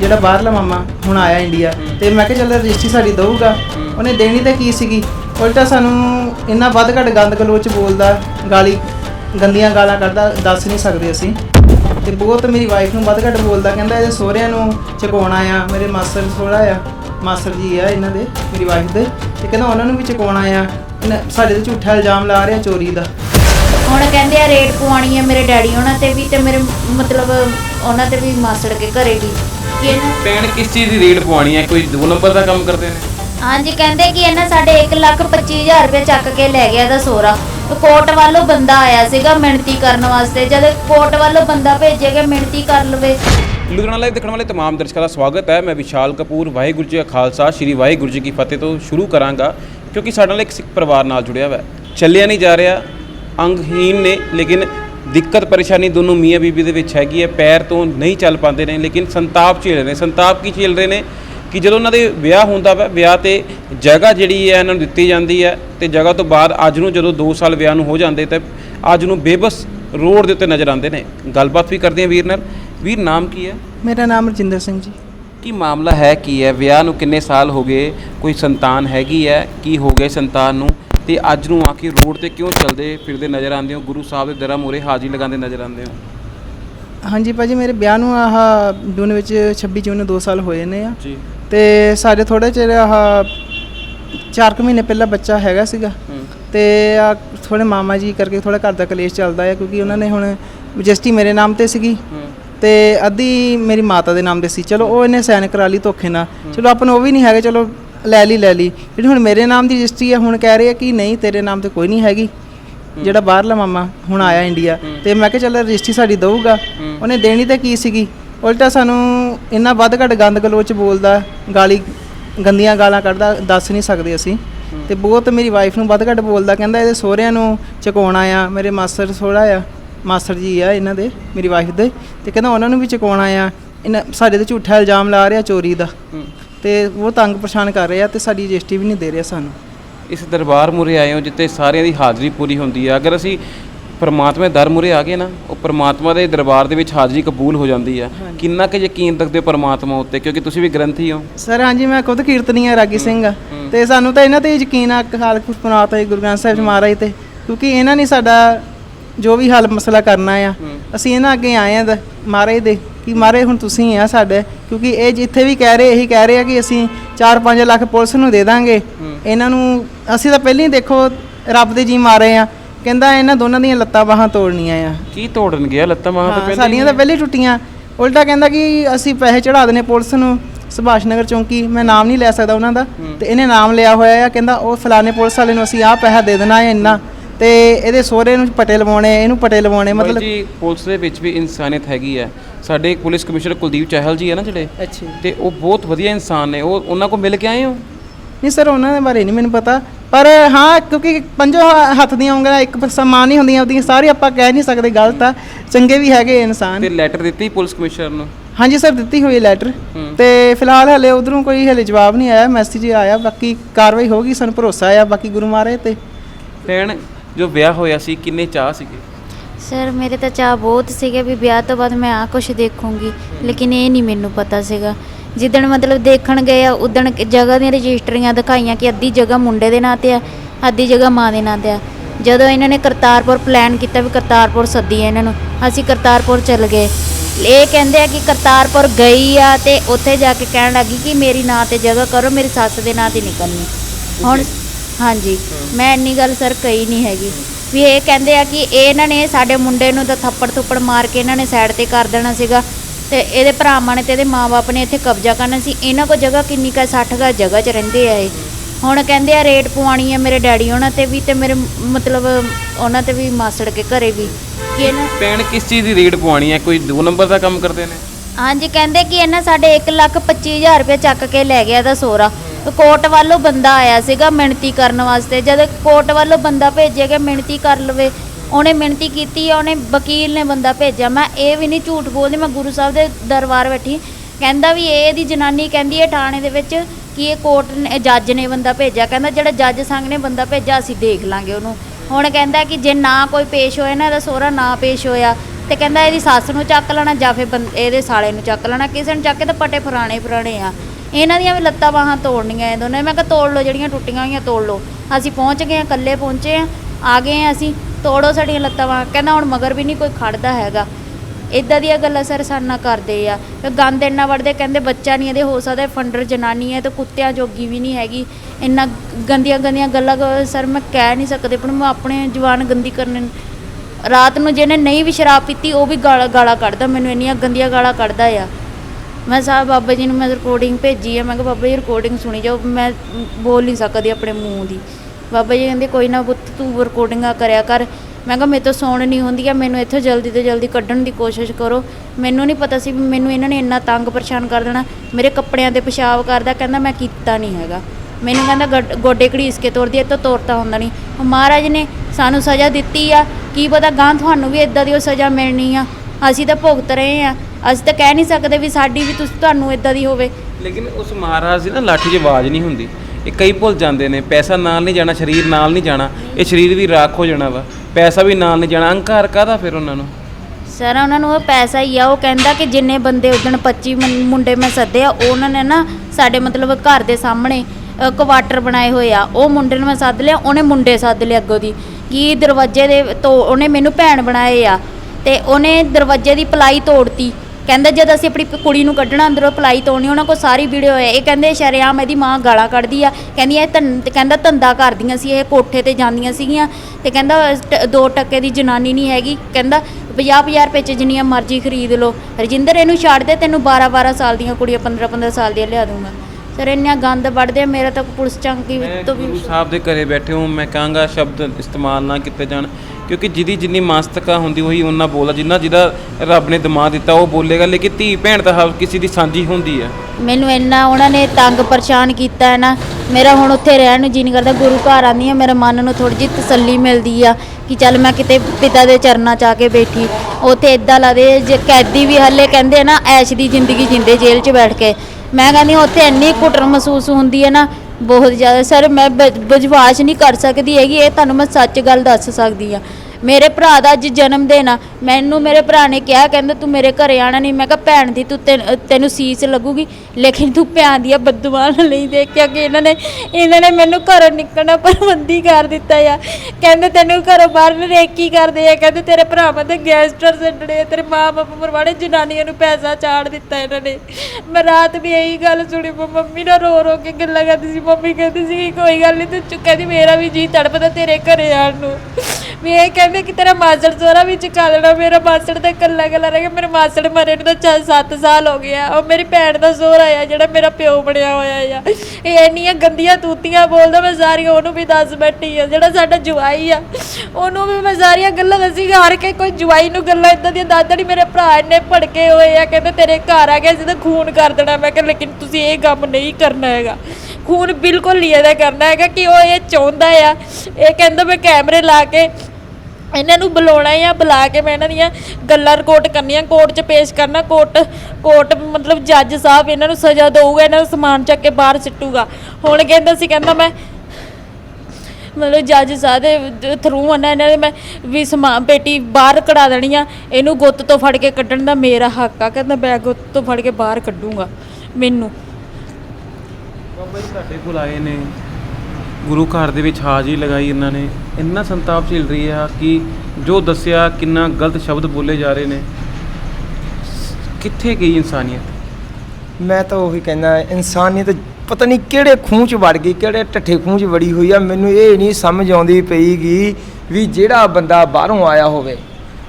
Speaker 2: ਜਿਹੜਾ ਬਾਹਰਲਾ ਮਾਮਾ ਹੁਣ ਆਇਆ ਇੰਡੀਆ ਤੇ ਮੈਂ ਕਿਹਾ ਚੱਲ ਰਜਿਸਟਰੀ ਸਾਡੀ ਦਊਗਾ। ਉਹਨੇ ਦੇਣੀ ਤਾਂ ਕੀ ਸੀਗੀ? ਉਲਟਾ ਸਾਨੂੰ ਇੰਨਾ ਵੱਧ ਘੱਟ ਗੰਦ ਗਲੋਚ ਬੋਲਦਾ ਗਾਲੀ ਗੰਦੀਆਂ ਗਾਲਾਂ ਕੱਢਦਾ ਦੱਸ ਨਹੀਂ ਸਕਦੇ ਅਸੀਂ। ਤੇ ਬਹੁਤ ਮੇਰੀ ਵਾਈਫ ਨੂੰ ਵੱਧ ਘੱਟ ਬੋਲਦਾ ਕਹਿੰਦਾ ਇਹਦੇ ਸਹੁਰਿਆਂ ਨੂੰ ਚਕਾਉਣਾ ਆ ਮੇਰੇ ਮਾਸਰ ਸੋਹਰਾ ਆ। ਮਾਸਰ ਜੀ ਆ ਇਹਨਾਂ ਦੇ ਮੇਰੀ ਵਾਈਫ ਦੇ ਤੇ ਕਹਿੰਦਾ ਉਹਨਾਂ ਨੂੰ ਵੀ ਚਕਾਉਣਾ ਆ। ਇਹਨਾਂ- ਸਾਡੇ ਤੇ ਝੂਠਾ ਇਲਜ਼ਾਮ ਲਾ ਰਿਹਾ ਚੋਰੀ ਦਾ।
Speaker 1: ਹੁਣ ਕਹਿੰਦੇ ਆ ਰੇਟ ਪਵਾਉਣੀ ਹੈ ਮੇਰੇ ਡੈਡੀ ਉਹਨਾਂ ਤੇ ਵੀ ਤੇ ਮੇਰੇ ਮਤਲਬ ਉਹਨਾਂ ਤੇ ਵੀ ਮਾਸੜ ਕੇ ਘਰੇ ਵੀ। ਕਿ ਇਹਨਾਂ
Speaker 4: ਭੈਣ ਕਿਸ ਚੀਜ਼ ਦੀ ਰੇਟ ਪਵਾਉਣੀ ਹੈ ਕੋਈ ਦੋ ਨੰਬਰ ਦਾ ਕੰਮ ਕਰਦੇ ਨੇ?
Speaker 1: ਹਾਂਜੀ ਕਹਿੰਦੇ ਕਿ ਇਹਨਾਂ ਸਾਡੇ 1 ਲੱਖ 25000 ਰੁਪਏ ਚੱਕ ਕੇ ਲੈ ਗਿਆ ਦਾ ਸੋਰਾ ਕੋਰਟ ਵੱਲੋਂ ਬੰਦਾ ਆਇਆ ਸੀਗਾ ਮਿਹਨਤੀ ਕਰਨ ਵਾਸਤੇ। ਜਦ ਕੋਰਟ ਵੱਲੋਂ ਬੰਦਾ ਭੇਜੇਗਾ ਮਿਹਨਤੀ ਕਰ ਲਵੇ।
Speaker 4: ਲੁਧਿਆਣਾ ਲਾਈਵ ਦੇਖਣ ਵਾਲੇ तमाम ਦਰਸ਼ਕਾਂ ਦਾ ਸਵਾਗਤ ਹੈ ਮੈਂ ਵਿਸ਼ਾਲ ਕਪੂਰ ਵਾਹਿਗੁਰੂ ਜੀ ਕਾ ਖਾਲਸਾ ਸ੍ਰੀ ਵਾਹਿਗੁਰੂ ਜੀ ਕੀ ਫਤਿਹ ਤੋਂ ਸ਼ੁਰੂ ਕਰਾਂਗਾ ਕਿਉਂਕਿ ਸਾਡੇ ਨਾਲ ਇੱਕ ਸਿੱਖ ਪਰਿਵਾਰ ਨਾਲ ਜੁੜਿਆ ਹੋਇਆ ਹੈ ਚੱਲਿਆ ਨਹੀਂ ਜਾ ਰਿਹਾ ਅੰਗਹੀਨ ਨੇ ਲੇਕਿਨ ਦਿੱਕਤ ਪਰੇਸ਼ਾਨੀ ਦੋਨੋਂ ਮੀਆਂ ਬੀਬੀ ਦੇ ਵਿੱਚ ਹੈਗੀ ਹੈ ਪੈਰ ਤੋਂ ਨਹੀਂ ਚੱਲ ਪਾਉਂਦੇ ਨੇ ਲੇਕਿਨ ਸੰਤਾਪ ਝੇਲ ਰਹੇ ਨੇ ਸੰਤਾਪ ਕੀ ਝੇਲ ਰਹੇ ਨੇ ਕਿ ਜਦੋਂ ਉਹਨਾਂ ਦੇ ਵਿਆਹ ਹੁੰਦਾ ਵਾ ਵਿਆਹ ਤੇ ਜਗ੍ਹਾ ਜਿਹੜੀ ਹੈ ਇਹਨਾਂ ਨੂੰ ਦਿੱਤੀ ਜਾਂਦੀ ਹੈ ਤੇ ਜਗ੍ਹਾ ਤੋਂ ਬਾਅਦ ਅੱਜ ਨੂੰ ਜਦੋਂ 2 ਸਾਲ ਵਿਆਹ ਨੂੰ ਹੋ ਜਾਂਦੇ ਤੇ ਅੱਜ ਨੂੰ ਬੇਬਸ ਰੋਡ ਦੇ ਉੱਤੇ ਨਜ਼ਰ ਆਉਂਦੇ ਨੇ ਗੱਲਬਾਤ ਵੀ ਕਰਦੇ ਹਾਂ ਵੀਰ ਨਾਲ ਵੀਰ ਨਾਮ ਕੀ ਹੈ?
Speaker 2: ਮੇਰਾ ਨਾਮ ਰਜਿੰਦਰ ਸਿੰਘ ਜੀ।
Speaker 4: ਕੀ ਮਾਮਲਾ ਹੈ ਕੀ ਹੈ? ਵਿਆਹ ਨੂੰ ਕਿੰਨੇ ਸਾਲ ਹੋ ਗਏ? ਕੋਈ ਸੰਤਾਨ ਹੈਗੀ ਹੈ? ਕੀ ਹੋ ਗਿਆ ਸੰਤਾਨ ਨੂੰ? ਤੇ ਅੱਜ ਨੂੰ ਆ ਕੇ ਰੋਡ ਤੇ ਕਿਉਂ ਚੱਲਦੇ ਫਿਰਦੇ ਨਜ਼ਰ ਆਉਂਦੇ ਹੋ? ਗੁਰੂ ਸਾਹਿਬ ਦੇ ਦਰਾਂ ਮੂਹਰੇ ਹਾਜ਼ਰੀ ਲਗਾਉਂਦੇ ਨਜ਼ਰ ਆਉਂਦੇ ਹੋ?
Speaker 2: ਹਾਂਜੀ ਭਾਜੀ ਮੇਰੇ ਵਿਆਹ ਨੂੰ ਆਹ ਜੂਨ ਵਿੱਚ 26 ਜੂਨ ਨੂੰ 2 ਸਾਲ ਹੋਏ ਨੇ ਆ।
Speaker 4: ਜੀ।
Speaker 2: ਤੇ ਸਾਡੇ ਥੋੜੇ ਚਿਰ ਆਹ 4 ਮਹੀਨੇ ਪਹਿਲਾਂ ਬੱਚਾ ਹੈਗਾ ਸੀਗਾ। ਤੇ ਆ ਥੋੜੇ ਮਾਮਾ ਜੀ ਕਰਕੇ ਥੋੜਾ ਘਰ ਦਾ ਕਲੇਸ਼ ਚੱਲਦਾ ਹੈ ਕਿਉਂਕਿ ਉਹਨਾਂ ਨੇ ਹੁਣ ਰਜਿਸਟਰੀ ਮੇਰੇ ਨਾਮ ਤੇ ਸੀਗੀ। ਤੇ ਅੱਧੀ ਮੇਰੀ ਮਾਤਾ ਦੇ ਨਾਮ ਤੇ ਸੀ। ਚਲੋ ਉਹ ਇਹਨੇ ਸਾਈਨ ਕਰਾ ਲਈ ਧੋਖੇ ਨਾਲ। ਚਲੋ ਆਪਾਂ ਨੂੰ ਉਹ ਵੀ ਨਹੀਂ ਹੈਗਾ ਚਲੋ ਲੈ ਲਈ ਲੈ ਲਈ। ਜਿਹੜੀ ਹੁਣ ਮੇਰੇ ਨਾਮ ਦੀ ਰਜਿਸਟਰੀ ਹੈ ਹੁਣ ਕਹਿ ਰਹੇ ਆ ਕਿ ਨਹੀਂ ਤੇਰੇ ਨਾਮ ਤੇ ਕੋਈ ਨਹੀਂ ਹੈਗੀ। ਜਿਹੜਾ ਬਾਹਰਲਾ ਮਾਮਾ ਹੁਣ ਆਇਆ ਇੰਡੀਆ ਤੇ ਮੈਂ ਕਿਹਾ ਚੱਲ ਰਜਿਸਟਰੀ ਸਾਡੀ ਦਊਗਾ। ਉਹਨੇ ਦੇਣੀ ਤਾਂ ਕੀ ਸੀਗੀ? ਉਲਟਾ ਸਾਨੂੰ ਇੰਨਾ ਵੱਧ ਘੱਟ ਗੰਦ ਗਲੋਚ ਬੋਲਦਾ ਗਾਲੀ ਗੰਦੀਆਂ ਗਾਲਾਂ ਕੱਢਦਾ ਦੱਸ ਨਹੀਂ ਸਕਦੇ ਅਸੀਂ। ਤੇ ਬਹੁਤ ਮੇਰੀ ਵਾਈਫ ਨੂੰ ਵੱਧ ਘੱਟ ਬੋਲਦਾ ਕਹਿੰਦਾ ਇਹਦੇ ਸਹੁਰਿਆਂ ਨੂੰ ਚਕਾਉਣਾ ਆ ਮੇਰੇ ਮਾਸਰ ਸੋਹਰਾ ਆ। ਮਾਸਟਰ ਜੀ ਆ ਇਹਨਾਂ ਦੇ ਮੇਰੀ ਵਾਈਫ ਦੇ ਤੇ ਕਹਿੰਦਾ ਉਹਨਾਂ ਨੂੰ ਵੀ ਚਕਾਉਣਾ ਆ। ਇਹਨਾਂ ਸਾਡੇ ਤੇ ਝੂਠਾ ਇਲਜ਼ਾਮ ਲਾ ਰਿਹਾ ਚੋਰੀ ਦਾ। ਤੇ ਉਹ ਤੰਗ ਪਰੇਸ਼ਾਨ ਕਰ ਰਹੇ ਆ ਤੇ ਸਾਡੀ ਰਜਿਸਟਰੀ ਵੀ ਨਹੀਂ ਦੇ ਰਿਹਾ ਸਾਨੂੰ।
Speaker 4: ਇਸ ਦਰਬਾਰ ਮੂਹਰੇ ਆਏ ਹੋ ਜਿੱਥੇ ਸਾਰਿਆਂ ਦੀ ਹਾਜ਼ਰੀ ਪੂਰੀ ਹੁੰਦੀ ਹੈ ਅਗਰ ਅਸੀਂ ਪਰਮਾਤਮਾ ਦੇ ਦਰ ਮੂਹਰੇ ਆ ਗਏ ਨਾ ਉਹ ਪਰਮਾਤਮਾ ਦੇ ਦਰਬਾਰ ਦੇ ਵਿੱਚ ਹਾਜ਼ਰੀ ਕਬੂਲ ਹੋ ਜਾਂਦੀ ਹੈ ਕਿੰਨਾ ਕੁ ਯਕੀਨ ਰੱਖਦੇ ਹੋ ਪਰਮਾਤਮਾ ਉੱਤੇ? ਕਿਉਂਕਿ ਤੁਸੀਂ ਵੀ ਗ੍ਰੰਥੀ ਹੋ।
Speaker 2: ਸਰ ਹਾਂਜੀ ਮੈਂ ਖੁਦ ਕੀਰਤਨੀ ਆ ਰਾਗੀ ਸਿੰਘ। ਆ ਤੇ ਸਾਨੂੰ ਤਾਂ ਇਹਨਾਂ ਤੇ ਯਕੀਨ ਆ ਪੁਰਖ ਪਰਮਾਤਮਾ ਗੁਰੂ ਗ੍ਰੰਥ ਸਾਹਿਬ ਜੀ ਮਹਾਰਾਜ ਤੇ। ਕਿਉਂਕਿ ਇਹਨਾਂ ਨੇ ਸਾਡਾ ਜੋ ਵੀ ਹੱਲ ਮਸਲਾ ਕਰਨਾ ਆ ਅਸੀਂ ਇਹਨਾਂ ਅੱਗੇ ਆਏ ਆ ਮਹਾਰਾਜ ਦੇ ਕਿ ਮਹਾਰਾਜ ਹੁਣ ਤੁਸੀਂ ਆ ਸਾਡੇ ਕਿਉਂਕਿ ਇਹ ਜਿੱਥੇ ਵੀ ਕਹਿ ਰਹੇ ਇਹੀ ਕਹਿ ਰਹੇ ਆ ਕਿ ਅਸੀਂ 4-5 ਲੱਖ ਪੁਲਿਸ ਨੂੰ ਦੇ ਦਾਂਗੇ। ਇਹਨਾਂ ਨੂੰ ਅਸੀਂ ਤਾਂ ਪਹਿਲਾਂ ਹੀ ਦੇਖੋ ਰੱਬ ਦੇ ਜੀ ਮਾਰੇ ਆ। ਕਹਿੰਦਾ ਇਹਨਾਂ ਦੋਨਾਂ ਦੀਆਂ ਲੱਤਾਂ ਬਾਹਾਂ ਤੋੜਨੀਆਂ ਆ।
Speaker 4: ਕੀ ਤੋੜਨ ਗਿਆ ਲੱਤਾਂ ਮਾਹਾਂ ਤੋਂ
Speaker 2: ਹਾਂ,
Speaker 4: ਪਹਿਲਾਂ
Speaker 2: ਸਾਡੀਆਂ ਤਾਂ ਪਹਿਲੇ ਹੀ ਟੁੱਟੀਆਂ। ਉਲਟਾ ਕਹਿੰਦਾ ਕਿ ਅਸੀਂ ਪੈਸੇ ਚੜਾ ਦਨੇ ਪੁਲਿਸ ਨੂੰ। ਸੁਭਾਸ਼ ਨਗਰ ਚੌਂਕੀ ਮੈਂ ਨਾਮ ਨਹੀਂ ਲੈ ਸਕਦਾ ਉਹਨਾਂ ਦਾ। ਤੇ ਇਹਨੇ ਨਾਮ ਲਿਆ ਹੋਇਆ ਆ ਕਹਿੰਦਾ ਉਹ ਫਲਾਣੇ ਪੁਲਿਸ ਵਾਲੇ ਨੂੰ ਅਸੀਂ ਆਹ ਪੈਸਾ ਦੇ ਦੇਣਾ ਹੈ ਇੰਨਾ। ਤੇ ਇਹਦੇ ਸਹੁਰੇ ਨੂੰ ਪਟੇ ਲਵਾਉਣੇ ਇਹਨੂੰ ਪਟੇ ਲਵਾਉਣੇ
Speaker 4: ਮਤਲਬ ਜੀ ਪੁਲਿਸ ਦੇ ਵਿੱਚ ਵੀ ਇਨਸਾਨੀਅਤ ਹੈਗੀ ਹੈ। ਸਾਡੇ ਪੁਲਿਸ ਕਮਿਸ਼ਨਰ ਕੁਲਦੀਪ ਚਾਹਲ ਜੀ ਹੈ ਨਾ ਜਿਹੜੇ
Speaker 2: ਅੱਛਾ।
Speaker 4: ਤੇ ਉਹ ਬਹੁਤ ਵਧੀਆ ਇਨਸਾਨ ਨੇ। ਉਹ ਉਹਨਾਂ ਕੋਲ ਮਿਲ ਕੇ ਆਏ ਹੋ?
Speaker 2: ਨਹੀਂ ਸਰ ਉਹਨਾਂ ਦੇ ਬਾਰੇ ਨਹੀਂ ਮੈਨੂੰ ਪਤਾ। ਪਰ ਹਾਂ ਕਿਉਂਕਿ ਪੰਜੋ ਹੱਥ ਦੀਆਂ ਉਂਗਲਾਂ ਇੱਕ ਸਮਾਨ ਨਹੀਂ ਹੁੰਦੀਆਂ ਉਹਦੀਆਂ ਸਾਰੀ ਆਪਾਂ ਕਹਿ ਨਹੀਂ ਸਕਦੇ ਗਲਤ ਆ। ਚੰਗੇ ਵੀ ਹੈਗੇ ਇਨਸਾਨ।
Speaker 4: ਤੇ ਲੈਟਰ ਦਿੱਤੀ ਪੁਲਿਸ ਕਮਿਸ਼ਨਰ ਨੂੰ?
Speaker 2: ਹਾਂਜੀ ਸਰ ਦਿੱਤੀ ਹੋਈ ਲੈਟਰ ਤੇ ਫਿਲਹਾਲ ਹਲੇ ਉਧਰੋਂ ਕੋਈ ਹਲੇ ਜਵਾਬ ਨਹੀਂ ਆਇਆ ਮੈਸੇਜ ਆਇਆ ਬਾਕੀ ਕਾਰਵਾਈ ਹੋਗੀ ਸਾਨੂੰ ਭਰੋਸਾ ਆ ਬਾਕੀ ਗੁਰੂ ਮਹਾਰਾਜ ਤੇ।
Speaker 4: ਭੈਣ ਜੋ ਵਿਆਹ ਹੋਇਆ ਸੀ, ਕਿੰਨੇ ਚਾਹ ਸੀਗੇ?
Speaker 1: ਸਰ ਮੇਰੇ ਤਾਂ ਚਾਹ ਬਹੁਤ ਸੀਗੇ ਵੀ ਵਿਆਹ ਤੋਂ ਬਾਅਦ ਮੈਂ ਆ ਕੁਝ ਦੇਖੂੰਗੀ, ਲੇਕਿਨ ਇਹ ਨਹੀਂ ਮੈਨੂੰ ਪਤਾ ਸੀਗਾ। ਜਿੱਦਣ ਮਤਲਬ ਦੇਖਣ ਗਏ ਆ, ਉਦਣ ਜਗ੍ਹਾ ਦੀਆਂ ਰਜਿਸਟਰੀਆਂ ਦਿਖਾਈਆਂ ਕਿ ਅੱਧੀ ਜਗ੍ਹਾ ਮੁੰਡੇ ਦੇ ਨਾਂ ਤੇ ਆ, ਅੱਧੀ ਜਗ੍ਹਾ ਮਾਂ ਦੇ ਨਾਂ ਤੇ ਆ। ਜਦੋਂ ਇਹਨਾਂ ਨੇ ਕਰਤਾਰਪੁਰ ਪਲਾਨ ਕੀਤਾ ਵੀ ਕਰਤਾਰਪੁਰ ਸੱਦੀਏ ਇਹਨਾਂ ਨੂੰ, ਅਸੀਂ ਕਰਤਾਰਪੁਰ ਚੱਲ ਗਏ। ਇਹ ਕਹਿੰਦੇ ਆ ਕਿ ਕਰਤਾਰਪੁਰ ਗਈ ਆ ਤੇ ਉੱਥੇ ਜਾ ਕੇ ਕਹਿਣ ਲੱਗੀ ਕਿ ਮੇਰੀ ਨਾਂ ਤੇ ਜਗ੍ਹਾ ਕਰੋ, ਮੇਰੀ ਸੱਸ ਦੇ ਨਾਂ ਤੇ ਨਹੀਂ ਕਰਨੀ ਹੁਣ ਹਾਂਜੀ। ਮੈਂ ਇੰਨੀ ਗੱਲ ਸਰ ਕਹੀ ਨਹੀਂ ਹੈਗੀ। ਵੀ ਇਹ ਕਹਿੰਦੇ ਆ ਕਿ ਇਹ ਇਹਨਾਂ ਨੇ ਸਾਡੇ ਮੁੰਡੇ ਨੂੰ ਤਾਂ ਥੱਪੜ ਥੁੱਪੜ ਮਾਰ ਕੇ ਇਹਨਾਂ ਨੇ ਸਾਈਡ ਤੇ ਕਰ ਦੇਣਾ ਸੀਗਾ। ਤੇ ਇਹਦੇ ਭਰਾਵਾਂ ਨੇ ਤੇ ਇਹਦੇ ਮਾਪੇ ਨੇ ਇੱਥੇ ਕਬਜ਼ਾ ਕਰਨਾ ਸੀ। ਇਹਨਾਂ ਕੋਲ ਜਗ੍ਹਾ ਕਿੰਨੀ ਕਾ 60 ਗਾ ਜਗ੍ਹਾ 'ਚ ਰਹਿੰਦੇ ਆ ਇਹ। ਹੁਣ ਕਹਿੰਦੇ ਆ ਰੇਟ ਪਵਾਉਣੀ ਆ ਮੇਰੇ ਡੈਡੀ ਉਹਨਾਂ ਤੇ ਵੀ ਤੇ ਮੇਰੇ ਮਤਲਬ ਉਹਨਾਂ ਤੇ ਵੀ ਮਾਸੜ ਕੇ ਘਰੇ ਵੀ। ਕਿ ਇਹਨਾਂ
Speaker 4: ਭੈਣ ਕਿਸ ਚੀਜ਼ ਦੀ ਰੇਟ ਪਵਾਉਣੀ ਹੈ ਕੋਈ ਦੋ ਨੰਬਰ ਦਾ ਕੰਮ ਕਰਦੇ ਨੇ?
Speaker 1: ਹਾਂਜੀ ਕਹਿੰਦੇ ਕਿ ਇਹਨਾਂ ਸਾਡੇ 1 ਲੱਖ 25000 ਰੁਪਏ ਚੱਕ ਕੇ ਲੈ ਗਿਆ ਦਾ ਸੋਰਾ ਕੋਰਟ ਵੱਲੋਂ ਬੰਦਾ ਆਇਆ ਸੀਗਾ ਮਿਹਨਤੀ ਕਰਨ ਵਾਸਤੇ। ਜਦ ਕੋਰਟ ਵੱਲੋਂ ਬੰਦਾ ਭੇਜਿਆ ਕਿ ਮਿਹਨਤੀ ਕਰ ਲਵੇ। ਉਹਨੇ ਮਿਹਨਤੀ ਕੀਤੀ ਆ ਉਹਨੇ ਵਕੀਲ ਨੇ ਬੰਦਾ ਭੇਜਿਆ। ਮੈਂ ਇਹ ਵੀ ਨਹੀਂ ਝੂਠ ਬੋਲਦੀ, ਮੈਂ ਗੁਰੂ ਸਾਹਿਬ ਦੇ ਦਰਬਾਰ ਬੈਠੀ। ਕਹਿੰਦਾ ਵੀ ਇਹ ਦੀ ਜਨਾਨੀ ਕਹਿੰਦੀ ਹੈ ਥਾਣੇ ਦੇ ਵਿੱਚ ਕਿ ਇਹ ਕੋਰਟ ਨੇ ਜੱਜ ਨੇ ਬੰਦਾ ਭੇਜਿਆ। ਕਹਿੰਦਾ ਜਿਹੜਾ ਜੱਜ ਸੰਘ ਨੇ ਬੰਦਾ ਭੇਜਿਆ, ਅਸੀਂ ਦੇਖ ਲਾਂਗੇ ਉਹਨੂੰ। ਹੁਣ ਕਹਿੰਦਾ ਕਿ ਜੇ ਨਾ ਕੋਈ ਪੇਸ਼ ਹੋਇਆ, ਨਾ ਇਹਦਾ ਸਹੁਰਾ ਨਾ ਪੇਸ਼ ਹੋਇਆ, ਤੇ ਕਹਿੰਦਾ ਇਹਦੀ ਸੱਸ ਨੂੰ ਚੱਕ ਲੈਣਾ ਜਾਂ ਫਿਰ ਬੰ- ਇਹਦੇ ਸਾਲੇ ਨੂੰ ਚੱਕ ਲੈਣਾ। ਕਿਸੇ ਨੂੰ ਚੱਕ ਕੇ ਤਾਂ ਪਟੇ ਪੁਰਾਣੇ ਪੁਰਾਣੇ ਆ। ਇਹਨਾਂ ਦੀਆਂ ਵੀ ਲੱਤਾਂ ਬਾਹਾਂ ਤੋੜਨੀਆਂ ਇਹ ਦੋਨੇ। ਮੈਂ ਕਿਹਾ ਤੋੜ ਲਓ, ਜਿਹੜੀਆਂ ਟੁੱਟੀਆਂ ਹੋਈਆਂ ਤੋੜ ਲਓ। ਅਸੀਂ ਪਹੁੰਚ ਗਏ ਆ ਇਕੱਲੇ ਪਹੁੰਚੇ ਆ ਆ ਗਏ ਆ ਅਸੀਂ। ਤੋੜੋ ਸਾਡੀਆਂ ਲੱਤਾਂ ਬਾਹਾਂ। ਕਹਿੰਦਾ ਹੁਣ ਮਗਰ ਵੀ ਨਹੀਂ ਕੋਈ ਖੜਦਾ ਹੈਗਾ। ਇਦਾਂ ਦੀਆਂ ਗੱਲਾਂ ਸਰ ਸਾਡੇ ਕਰਦੇ ਆ। ਤੇ ਗੰਦ ਇੰਨਾ ਵੜਦੇ ਕਹਿੰਦੇ ਬੱਚਾ ਨਹੀਂ ਇਹਦੇ, ਹੋ ਸਕਦਾ ਫੰਡਰ ਜਨਾਨੀ ਹੈ ਤੇ ਕੁੱਤਿਆਂ ਜੋਗੀ ਵੀ ਨਹੀਂ ਹੈਗੀ। ਇੰਨਾ ਗੰਦੀਆਂ ਗੰਦੀਆਂ ਗੱਲਾਂ ਸਰ ਮੈਂ ਕਹਿ ਨਹੀਂ ਸਕਦੇ, ਪਰ ਮੈਂ ਆਪਣੇ ਜਵਾਨ ਗੰਦੀ ਕਰਨ ਰਾਤ ਨੂੰ ਜਿਹਨੇ ਨਹੀਂ ਵੀ ਸ਼ਰਾਬ ਪੀਤੀ, ਉਹ ਵੀ ਗਾਲਾਂ ਗਾਲਾਂ ਕੱਢਦਾ। ਮੈਨੂੰ ਇੰਨੀਆਂ ਗੰਦੀਆਂ ਗਾਲਾਂ ਕੱਢਦਾ ਆ। ਮੈਂ ਸਾਹਿਬ ਬਾਬਾ ਜੀ ਨੂੰ ਮੈਂ ਰਿਕਾਰਡਿੰਗ ਭੇਜੀ ਆ, ਮੈਂ ਕਿਹਾ ਬਾਬਾ ਜੀ ਰਿਕਾਰਡਿੰਗ ਸੁਣੀ ਜਾਓ, ਮੈਂ ਬੋਲ ਨਹੀਂ ਸਕਦੀ ਆਪਣੇ ਮੂੰਹ ਦੀ। ਬਾਬਾ ਜੀ ਕਹਿੰਦੇ, ਕੋਈ ਨਾ ਪੁੱਤ, ਤੂੰ ਰਿਕਾਰਡਿੰਗਾਂ ਕਰਿਆ ਕਰ। ਮੈਂ ਕਿਹਾ, ਮੇਰੇ ਤੋਂ ਸੌਣ ਨਹੀਂ ਹੁੰਦੀ ਆ, ਮੈਨੂੰ ਇੱਥੋਂ ਜਲਦੀ ਤੋਂ ਜਲਦੀ ਕੱਢਣ ਦੀ ਕੋਸ਼ਿਸ਼ ਕਰੋ। ਮੈਨੂੰ ਨਹੀਂ ਪਤਾ ਸੀ ਮੈਨੂੰ ਇਹਨਾਂ ਨੇ ਇੰਨਾ ਤੰਗ ਪਰੇਸ਼ਾਨ ਕਰ ਦੇਣਾ। ਮੇਰੇ ਕੱਪੜਿਆਂ ਤੇ ਪਿਸ਼ਾਬ ਕਰਦਾ, ਕਹਿੰਦਾ, ਮੈਂ ਕੀਤਾ ਨਹੀਂ ਹੈਗਾ। ਮੈਨੂੰ ਕਹਿੰਦਾ, ਗੱਡ- ਗੋਡੇ ਘੜੀਸ ਕੇ ਤੋਰਦੀ ਐ ਤਾਂ ਤੋਰਤਾ ਹੁੰਦਾ ਨਹੀਂ ਉਹ ਮਹਾਰਾਜ ਨੇ ਸਾਨੂੰ ਸਜ਼ਾ ਦਿੱਤੀ ਆ। ਕੀ ਪਤਾ ਗਾਂ ਤੁਹਾਨੂੰ ਵੀ ਇਦਾਂ ਦੀ ਉਹ ਸਜ਼ਾ ਮਿਲਣੀ ਆ। ਅਸੀਂ ਤਾਂ ਭੁਗਤ ਰਹੇ ਆ। ਅਸੀਂ ਤਾਂ ਕਹਿ ਨਹੀਂ ਸਕਦੇ ਵੀ ਸਾਡੀ ਵੀ ਤੁਸੀਂ ਤੁਹਾਨੂੰ ਇਦਾਂ ਦੀ ਹੋਵੇ।
Speaker 4: ਲੇਕਿਨ ਉਸ ਮਹਾਰਾਜ ਦੀ ਨਾ ਲਾਠੀ 'ਚ ਆਵਾਜ਼ ਨਹੀਂ ਹੁੰਦੀ। ਇਹ ਕਈ ਭੁੱਲ ਜਾਂਦੇ ਨੇ ਪੈਸਾ ਨਾਲ ਨਹੀਂ ਜਾਣਾ ਸਰੀਰ ਨਾਲ ਨਹੀਂ ਜਾਣਾ। ਇਹ ਸਰੀਰ ਵੀ ਰਾਖ ਹੋ ਜਾਣਾ ਵਾ। ਪੈਸਾ ਵੀ ਨਾਲ ਨਹੀਂ ਜਾਣਾ। ਅਹੰਕਾਰ ਕਾਹਦਾ ਫਿਰ ਉਹਨਾਂ ਨੂੰ?
Speaker 1: ਸਰ ਉਹਨਾਂ ਨੂੰ ਉਹ ਪੈਸਾ ਹੀ ਆ। ਉਹ ਕਹਿੰਦਾ ਕਿ ਜਿੰਨੇ ਬੰਦੇ ਉਦਣ 25 ਮੁੰ- ਮੁੰਡੇ ਮੈਂ ਸੱਦੇ ਆ ਉਹਨਾਂ ਨੇ ਨਾ ਸਾਡੇ ਮਤਲਬ ਘਰ ਦੇ ਸਾਹਮਣੇ ਅ, ਕੁਆਟਰ ਬਣਾਏ ਹੋਏ ਆ। ਉਹ ਮੁੰਡੇ ਨੂੰ ਮੈਂ ਸੱਦ ਲਿਆ ਉਹਨੇ ਮੁੰਡੇ ਸੱਦ ਲਿਆ ਅੱਗੋਂ ਦੀ। ਕਿ ਦਰਵਾਜ਼ੇ ਦੇ ਤੋਂ ਉਹਨੇ ਮੈਨੂੰ ਭੈਣ ਬਣਾਏ ਆ। ਤੇ ਉਹਨੇ ਦਰਵਾਜ਼ੇ ਦੀ ਪਲਾਈ ਤੋੜਤੀ। ਕਹਿੰਦਾ ਜਦ ਅਸੀਂ ਆਪਣੀ ਕੁੜੀ ਨੂੰ ਕੱਢਣਾ ਅੰਦਰੋਂ ਪਲਾਈ ਤੋੜਨੀ, ਉਹਨਾਂ ਕੋਲ ਸਾਰੀ ਵੀਡੀਓ ਹੈ। ਇਹ ਕਹਿੰਦੇ ਸ਼ਰੇਆਮ ਇਹਦੀ ਮਾਂ ਗਾਲਾਂ ਕੱਢਦੀ ਆ। ਕਹਿੰਦੀ ਇਹ ਧੰ ਤੇ ਕਹਿੰਦਾ ਧੰਦਾ ਕਰਦੀਆਂ ਸੀ, ਇਹ ਕੋਠੇ ਤੇ ਜਾਂਦੀਆਂ ਸੀਗੀਆਂ। ਤੇ ਕਹਿੰਦਾ ਟ- ਦੋ ਟੱਕੇ ਦੀ ਜਨਾਨੀ ਨਹੀਂ ਹੈਗੀ। ਕਹਿੰਦਾ 50 50 ਰੁਪਏ ਚ ਜਿੰਨੀਆਂ ਮਰਜ਼ੀ ਖਰੀਦ ਲਓ। ਰਜਿੰਦਰ ਇਹਨੂੰ ਛੱਡ ਦੇ, ਤੈਨੂੰ 12 12 ਸਾਲ ਦੀਆਂ ਕੁੜੀਆਂ 15 15 ਸਾਲ ਦੀਆਂ ਲਿਆ ਦੂੰਗਾ ਸਰ ਇੰਨਾ ਗੰਦ ਵੜਦੇ ਆ, ਮੇਰਾ ਤਾਂ ਪੁਲਿਸ ਚੌਂਕੀ
Speaker 4: ਮੈਂ
Speaker 1: ਤੋਂ ਵੀ
Speaker 4: ਗੁਰੂ ਸਾਹਿਬ ਦੇ ਘਰੇ ਬੈਠੇ ਹਾਂ ਮੈਂ ਕਹਾਂਗਾ ਸ਼ਬਦ ਇਸਤੇਮਾਲ ਨਾ ਕੀਤੇ ਜਾਣ ਕਿਉਂਕਿ ਜਿਹਦੀ ਜਿੰਨੀ ਮਾਸਤਕਾ ਹੁੰਦੀ ਉਹੀ ਉਹਨਾਂ ਬੋਲਦਾ ਜਿੰਨਾ ਜਿਹਦਾ ਰੱਬ ਨੇ ਦਿਮਾਗ ਦਿੱਤਾ ਉਹ ਬੋਲੇਗਾ ਲੇਕਿਨ ਧੀ ਭੈਣ ਤਾਂ ਹਰ ਕਿਸੇ ਦੀ ਸਾਂਝੀ ਹੁੰਦੀ ਹੈ
Speaker 1: ਮੈਨੂੰ ਇੰਨਾ ਉਹਨਾਂ ਨੇ ਤੰਗ ਪਰੇਸ਼ਾਨ ਕੀਤਾ ਹੈ ਨਾ ਮੇਰਾ ਹੁਣ ਉੱਥੇ ਰਹਿਣ ਨੂੰ ਜੀ ਨਹੀਂ ਕਰਦਾ ਗੁਰੂ ਘਰ ਆਉਂਦੀ ਆ ਮੇਰੇ ਮਨ ਨੂੰ ਥੋੜੀ ਜਿਹੀ ਤਸੱਲੀ ਮਿਲਦੀ ਆ ਕਿ ਚੱਲ ਮੈਂ ਕਿਤੇ ਪਿਤਾ ਦੇ ਚਰਨਾਂ 'ਚ ਆ ਕੇ ਬੈਠੀ। ਉੱਥੇ ਇਦਾਂ ਲੱਗਦੇ ਜੇ ਕੈਦੀ ਵੀ ਹੱਲੇ ਕਹਿੰਦੇ ਆ ਨਾ ਐਸ਼ ਦੀ ਜ਼ਿੰਦਗੀ ਜਿੰਦੇ ਜੇਲ੍ਹ 'ਚ ਬੈਠ ਕੇ ਮੈਂ ਕਹਿੰਦੀ ਹਾਂ, ਉੱਥੇ ਇੰਨੀ ਕੁੱਟਰ ਮਹਿਸੂਸ ਹੁੰਦੀ ਹੈ ਨਾ ਬਹੁਤ ਜ਼ਿਆਦਾ। ਸਰ ਮੈਂ ਬ- ਵਿਸ਼ਵਾਸ ਨਹੀਂ ਕਰ ਸਕਦੀ ਹੈਗੀ ਇਹ ਤੁਹਾਨੂੰ ਮੈਂ ਸੱਚ ਗੱਲ ਦੱਸ ਸਕਦੀ ਆ ਮੇਰੇ ਭਰਾ ਦਾ ਅੱਜ ਜਨਮ ਦਿਨ ਆ। ਮੈਨੂੰ ਮੇਰੇ ਭਰਾ ਨੇ ਕਿਹਾ ਕਹਿੰਦਾ ਤੂੰ ਮੇਰੇ ਘਰੇ ਆਣਾ ਨਹੀਂ। ਮੈਂ ਕਿਹਾ ਭੈਣ ਦੀ ਤੂੰ ਤੈਨ- ਤੈਨੂੰ ਸੀਸ ਲੱਗੂਗੀ ਲੇਕਿਨ ਤੂੰ ਭੈਣ ਦੀਆਂ ਬਦਦੁਆ ਲਈ ਦੇਖਿਆ ਕਿ ਇਹਨਾਂ ਨੇ ਇਹਨਾਂ ਨੇ ਮੈਨੂੰ ਘਰੋਂ ਨਿਕਲਣਾ ਪਾਬੰਦੀ ਕਰ ਦਿੱਤਾ ਆ। ਕਹਿੰਦੇ ਤੈਨੂੰ ਘਰੋਂ ਬਾਹਰ ਰੇਕੀ ਕਰਦੇ ਆ। ਕਹਿੰਦੇ ਤੇਰੇ ਭਰਾਵਾਂ ਦੇ ਗੈਂਗਸਟਰ ਛੱਡਣੇ ਆ, ਤੇਰੇ ਮਾਂ ਬਾਪ ਮਰਵਾੜੇ ਜਨਾਨੀਆਂ ਨੂੰ ਪੈਸਾ ਚਾੜ ਦਿੱਤਾ ਇਹਨਾਂ ਨੇ। ਮੈਂ ਰਾਤ ਵੀ ਇਹੀ ਗੱਲ ਸੁਣੀ। ਮੈਂ ਮੰਮੀ ਨਾਲ ਰੋ ਰੋ ਕੇ ਗੱਲਾਂ ਕਰਦੀ ਸੀ। ਮੰਮੀ ਕਹਿੰਦੀ ਸੀ ਕੋਈ ਗੱਲ ਨਹੀਂ ਤੂੰ ਚੁੱਕਾ ਦੀ ਮੇਰਾ ਵੀ ਜੀ ਤੜਪਦਾ ਤੇਰੇ ਘਰੇ ਆਉਣ ਨੂੰ। ਵੀ ਇਹ ਕਹਿੰਦੇ ਕਿ ਤੇਰਾ ਮਾਸੜ ਜ਼ੋਰਾ ਵੀ ਚੁਕਾ ਦੇਣਾ ਮੇਰਾ ਮਾਸੜ ਤਾਂ ਇਕੱਲਾ ਇਕੱਲਾ ਰਹਿ ਗਿਆ, ਮੇਰੇ ਮਾਸੜ ਮਰੇ ਨੂੰ ਤਾਂ ਚੱਲ 7 ਸਾਲ ਹੋ ਗਿਆ ਉਹ ਮੇਰੀ ਭੈਣ ਦਾ ਸੋਹਰਾ ਆ ਜਿਹੜਾ ਮੇਰਾ ਪਿਓ ਬਣਿਆ ਹੋਇਆ ਆ। ਇਹ ਇੰਨੀਆਂ ਗੰਦੀਆਂ ਤੂਤੀਆਂ ਬੋਲਦਾ, ਮੈਂ ਸਾਰੀਆਂ ਉਹਨੂੰ ਵੀ ਦੱਸ ਬੈਠੀ ਆ, ਜਿਹੜਾ ਸਾਡਾ ਜਵਾਈ ਆ, ਉਹਨੂੰ ਵੀ ਮੈਂ ਸਾਰੀਆਂ ਗੱਲਾਂ ਦੱਸੀ, ਹਾਰ ਕੇ ਕੋਈ ਜਵਾਈ ਨੂੰ ਗੱਲਾਂ ਇਦਾਂ ਦੀਆਂ ਦਾਦਾ ਨਹੀਂ ਮੇਰੇ ਭਰਾ ਇੰਨੇ ਭੜਕੇ ਹੋਏ ਆ, ਕਹਿੰਦੇ ਤੇਰੇ ਘਰ ਆ ਗਿਆ, ਜਿਹਦਾ ਖੂਨ ਕਰ ਦੇਣਾ, ਮੈਂ ਕਿਹਾ, ਲੇਕਿਨ ਤੁਸੀਂ ਇਹ ਕੰਮ ਨਹੀਂ ਕਰਨਾ ਹੈਗਾ। ਖੂਨ ਬਿਲਕੁਲ ਨਹੀਂ ਇਹਦਾ ਕਰਨਾ ਹੈਗਾ ਕਿ ਉਹ ਇਹ ਚਾਹੁੰਦਾ ਆ, ਇਹ ਕਹਿੰਦਾ ਮੈਂ ਕੈਮਰੇ ਲਾ ਕੇ
Speaker 5: ਇਹਨਾਂ ਨੂੰ ਬੁਲਾਉਣਾ ਜਾਂ ਬੁਲਾ ਕੇ ਮੈਂ ਇਹਨਾਂ ਦੀਆਂ ਗੱਲਾਂ ਰਿਕਾਰਡ ਕਰਨੀਆਂ ਕੋਰਟ 'ਚ ਪੇਸ਼ ਕਰਨਾ ਕੋਰਟ ਕੋਰਟ ਮਤਲਬ ਜੱਜ ਸਾਹਿਬ ਇਹਨਾਂ ਨੂੰ ਸਜ਼ਾ ਦੇਊਗਾ, ਇਹਨਾਂ ਦਾ ਸਮਾਨ ਚੱਕ ਕੇ ਬਾਹਰ ਸਿੱਟੂਗਾ। ਹੁਣ ਕਹਿੰਦਾ ਸੀ, ਕਹਿੰਦਾ ਮੈਂ ਮਤਲਬ ਜੱਜ ਸਾਹਿਬ ਦੇ ਥਰੂ ਉਹਨਾਂ ਇਹਨਾਂ ਦੇ ਮੈਂ ਵੀ ਸਮਾ ਬੇਟੀ ਬਾਹਰ ਕਢਾ ਦੇਣੀ ਆ, ਇਹਨੂੰ ਗੁੱਤ ਤੋਂ ਫੜ ਕੇ ਕੱਢਣ ਦਾ ਮੇਰਾ ਹੱਕ ਆ, ਕਹਿੰਦਾ ਮੈਂ ਗੁੱਤ ਤੋਂ ਫੜ ਕੇ ਬਾਹਰ ਕੱਢੂੰਗਾ ਮੈਨੂੰ।
Speaker 4: ਬਾਬਾ ਜੀ, ਤੁਹਾਡੇ ਕੋਲ ਆਏ ਨੇ। ਗੁਰੂ ਘਰ ਦੇ ਵਿੱਚ ਹਾਜ਼ਰੀ ਲਗਾਈ ਇਹਨਾਂ ਨੇ। ਇੰਨਾ ਸੰਤਾਪ ਝਿਲ ਰਹੀ ਆ ਕਿ ਜੋ ਦੱਸਿਆ ਕਿੰਨਾ ਗਲਤ ਸ਼ਬਦ ਬੋਲੇ ਜਾ ਰਹੇ ਨੇ। ਕਿੱਥੇ ਗਈ ਇਨਸਾਨੀਅਤ?
Speaker 3: ਮੈਂ ਤਾਂ ਉਹੀ ਕਹਿੰਦਾ, ਇਨਸਾਨੀਅਤ ਪਤਾ ਨਹੀਂ ਕਿਹੜੇ ਖੂਹ ਚ ਵੜ ਗਈ, ਕਿਹੜੇ ਟੱਠੇ ਖੂਹ ਚ ਵੜੀ ਹੋਈ ਆ। ਮੈਨੂੰ ਇਹ ਨਹੀਂ ਸਮਝ ਆਉਂਦੀ ਪਈਗੀ ਵੀ ਜਿਹੜਾ ਬੰਦਾ ਬਾਹਰੋਂ ਆਇਆ ਹੋਵੇ,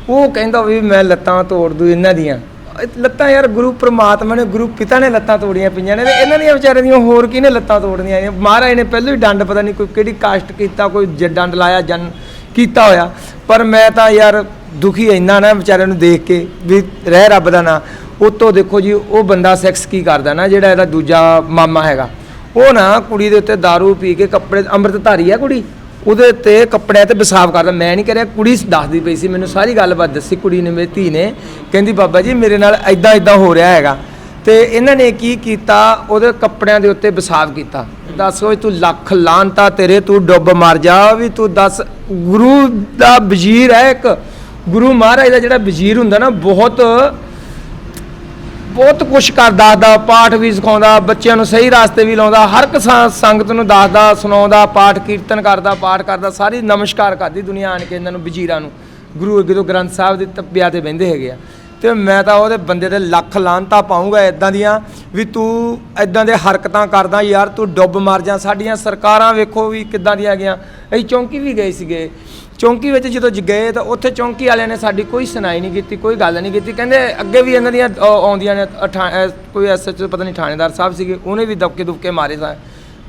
Speaker 3: ਉਹ ਕਹਿੰਦਾ ਵੀ ਮੈਂ ਲੱਤਾਂ ਤੋੜ ਦੂ ਇਹਨਾਂ ਦੀਆਂ। ਇਹ ਲੱਤਾਂ ਯਾਰ ਗੁਰੂ ਪ੍ਰਮਾਤਮਾ ਨੇ, ਗੁਰੂ ਪਿਤਾ ਨੇ ਲੱਤਾਂ ਤੋੜੀਆਂ ਪਈਆਂ ਨੇ ਤੇ ਇਹਨਾਂ ਦੀਆਂ ਵਿਚਾਰੇ ਦੀਆਂ ਹੋਰ ਕਿਹਨੇ ਲੱਤਾਂ ਤੋੜਨੀਆਂ ਨੇ? ਮਹਾਰਾਜ ਨੇ ਪਹਿਲਾਂ ਹੀ ਡੰਡ ਪਤਾ ਨਹੀਂ ਕੋਈ ਕਿਹੜੀ ਕਾਸ਼ਟ ਕੀਤਾ, ਕੋਈ ਜ- ਡੰਡ ਲਾਇਆ, ਜਨ ਕੀਤਾ ਹੋਇਆ। ਪਰ ਮੈਂ ਤਾਂ ਯਾਰ ਦੁਖੀ ਇੰਨਾ ਨਾ ਵਿਚਾਰਿਆਂ ਨੂੰ ਦੇਖ ਕੇ ਵੀ ਰਹਿ ਰੱਬ ਦਾ ਨਾਂ। ਉਤੋਂ ਦੇਖੋ ਜੀ, ਉਹ ਬੰਦਾ ਸੈਕਸ ਕੀ ਕਰਦਾ ਨਾ, ਜਿਹੜਾ ਇਹਦਾ ਦੂਜਾ ਮਾਮਾ ਹੈਗਾ। ਉਹ ਨਾ ਕੁੜੀ ਦੇ ਉੱਤੇ दारू ਪੀ ਕੇ ਕੱਪੜੇ, ਅੰਮ੍ਰਿਤਧਾਰੀ ਆ ਕੁੜੀ? ਉਹਦੇ ਤੇ ਕੱਪੜਿਆਂ ਤੇ ਪਿਸ਼ਾਬ ਕਰਦਾ। ਮੈਂ ਨਹੀਂ ਕਰਿਆ ਕੁੜੀ ਦੱਸਦੀ ਪਈ ਸੀ, ਮੈਨੂੰ ਸਾਰੀ ਗੱਲਬਾਤ ਦੱਸੀ ਕੁੜੀ ਨੇ, ਮੇਰੀ ਧੀ ਨੇ। ਕਹਿੰਦੀ, ਬਾਬਾ ਜੀ, ਮੇਰੇ ਨਾਲ ਐਦਾਂ ਐਦਾਂ ਹੋ ਰਿਹਾ ਹੈਗਾ। ਤੇ ਇਹਨਾਂ ਨੇ ਕੀ ਕੀਤਾ? ਉਹਦੇ ਕੱਪੜਿਆਂ ਦੇ ਉੱਤੇ ਪਿਸ਼ਾਬ ਕੀਤਾ। ਦੱਸ ਓਏ, ਤੂੰ ਲੱਖ ਲਾਂਤਾ ਤੇਰੇ, ਤੂੰ ਡੁੱਬ ਮਰ ਜਾ। ਵੀ ਤੂੰ ਦੱਸ, ਗੁਰੂ ਦਾ ਵਜ਼ੀਰ ਹੈ ਇੱਕ। ਗੁਰੂ ਮਹਾਰਾਜ ਦਾ ਜਿਹੜਾ ਵਜ਼ੀਰ ਹੁੰਦਾ ਨਾ, ਬਹੁਤ ਬਹੁਤ ਕੁਛ ਕਰਦਾ ਦਾ ਪਾਠ ਵੀ ਸਿਖਾਉਂਦਾ, ਬੱਚਿਆਂ ਨੂੰ ਸਹੀ ਰਾਸਤੇ ਵੀ ਲਾਉਂਦਾ, ਹਰ ਇੱਕ ਸੰ- ਸੰਗਤ ਨੂੰ ਦੱਸਦਾ, ਸੁਣਾਉਂਦਾ, ਪਾਠ ਕੀਰਤਨ ਕਰਦਾ, ਪਾਠ ਕਰਦਾ, ਸਾਰੀ ਨਮਸਕਾਰ ਕਰਦੀ ਦੁਨੀਆ ਆਣ ਕੇ ਇਹਨਾਂ ਨੂੰ, ਵਜ਼ੀਰਾਂ ਨੂੰ। ਗੁਰੂ ਅੱਗੇ ਤੋਂ ਗ੍ਰੰਥ ਸਾਹਿਬ ਦੇ ਤੱਪਿਆ ਤੇ ਬਹਿੰਦੇ ਹੈਗੇ ਆ। ਤੇ ਮੈਂ ਤਾਂ ਉਹਦੇ ਬੰਦੇ ਤੇ ਲੱਖ ਲਾਂਤਾ ਪਾਉਂਗਾ ਇਦਾਂ ਦੀਆਂ ਵੀ ਤੂੰ ਇਦਾਂ ਦੇ ਹਰਕਤਾਂ ਕਰਦਾ, ਯਾਰ ਤੂੰ ਡੁੱਬ ਮਰ ਜਾ, ਸਾਡੀਆਂ ਸਰਕਾਰਾਂ ਵੇਖੋ ਵੀ ਕਿੱਦਾਂ ਦੀਆਂ ਹੈਗੀਆਂ। ਅਸੀਂ ਚੌਂਕੀ ਵੀ ਗਏ ਸੀਗੇ। ਚੌਂਕੀ ਵਿੱਚ ਜਦੋਂ ਜ ਗਏ ਤਾਂ ਉੱਥੇ ਚੌਂਕੀ ਵਾਲਿਆਂ ਨੇ ਸਾਡੀ ਕੋਈ ਸੁਣਾਈ ਨਹੀਂ ਕੀਤੀ ਕੋਈ ਗੱਲ ਨਹੀਂ ਕੀਤੀ। ਕਹਿੰਦੇ ਅੱਗੇ ਵੀ ਇਹਨਾਂ ਦੀਆਂ ਅ, ਆਉਂਦੀਆਂ ਨੇ ਅਠਾ ਠਾ- ਅ, ਕੋਈ ਐਸਐਚ ਪਤਾ ਨਹੀਂ ਥਾਣੇਦਾਰ ਸਾਹਿਬ ਸੀਗੇ ਉਹਨੇ ਵੀ ਦਬਕੇ ਦੁਬਕੇ ਮਾਰੇ ਸਾ।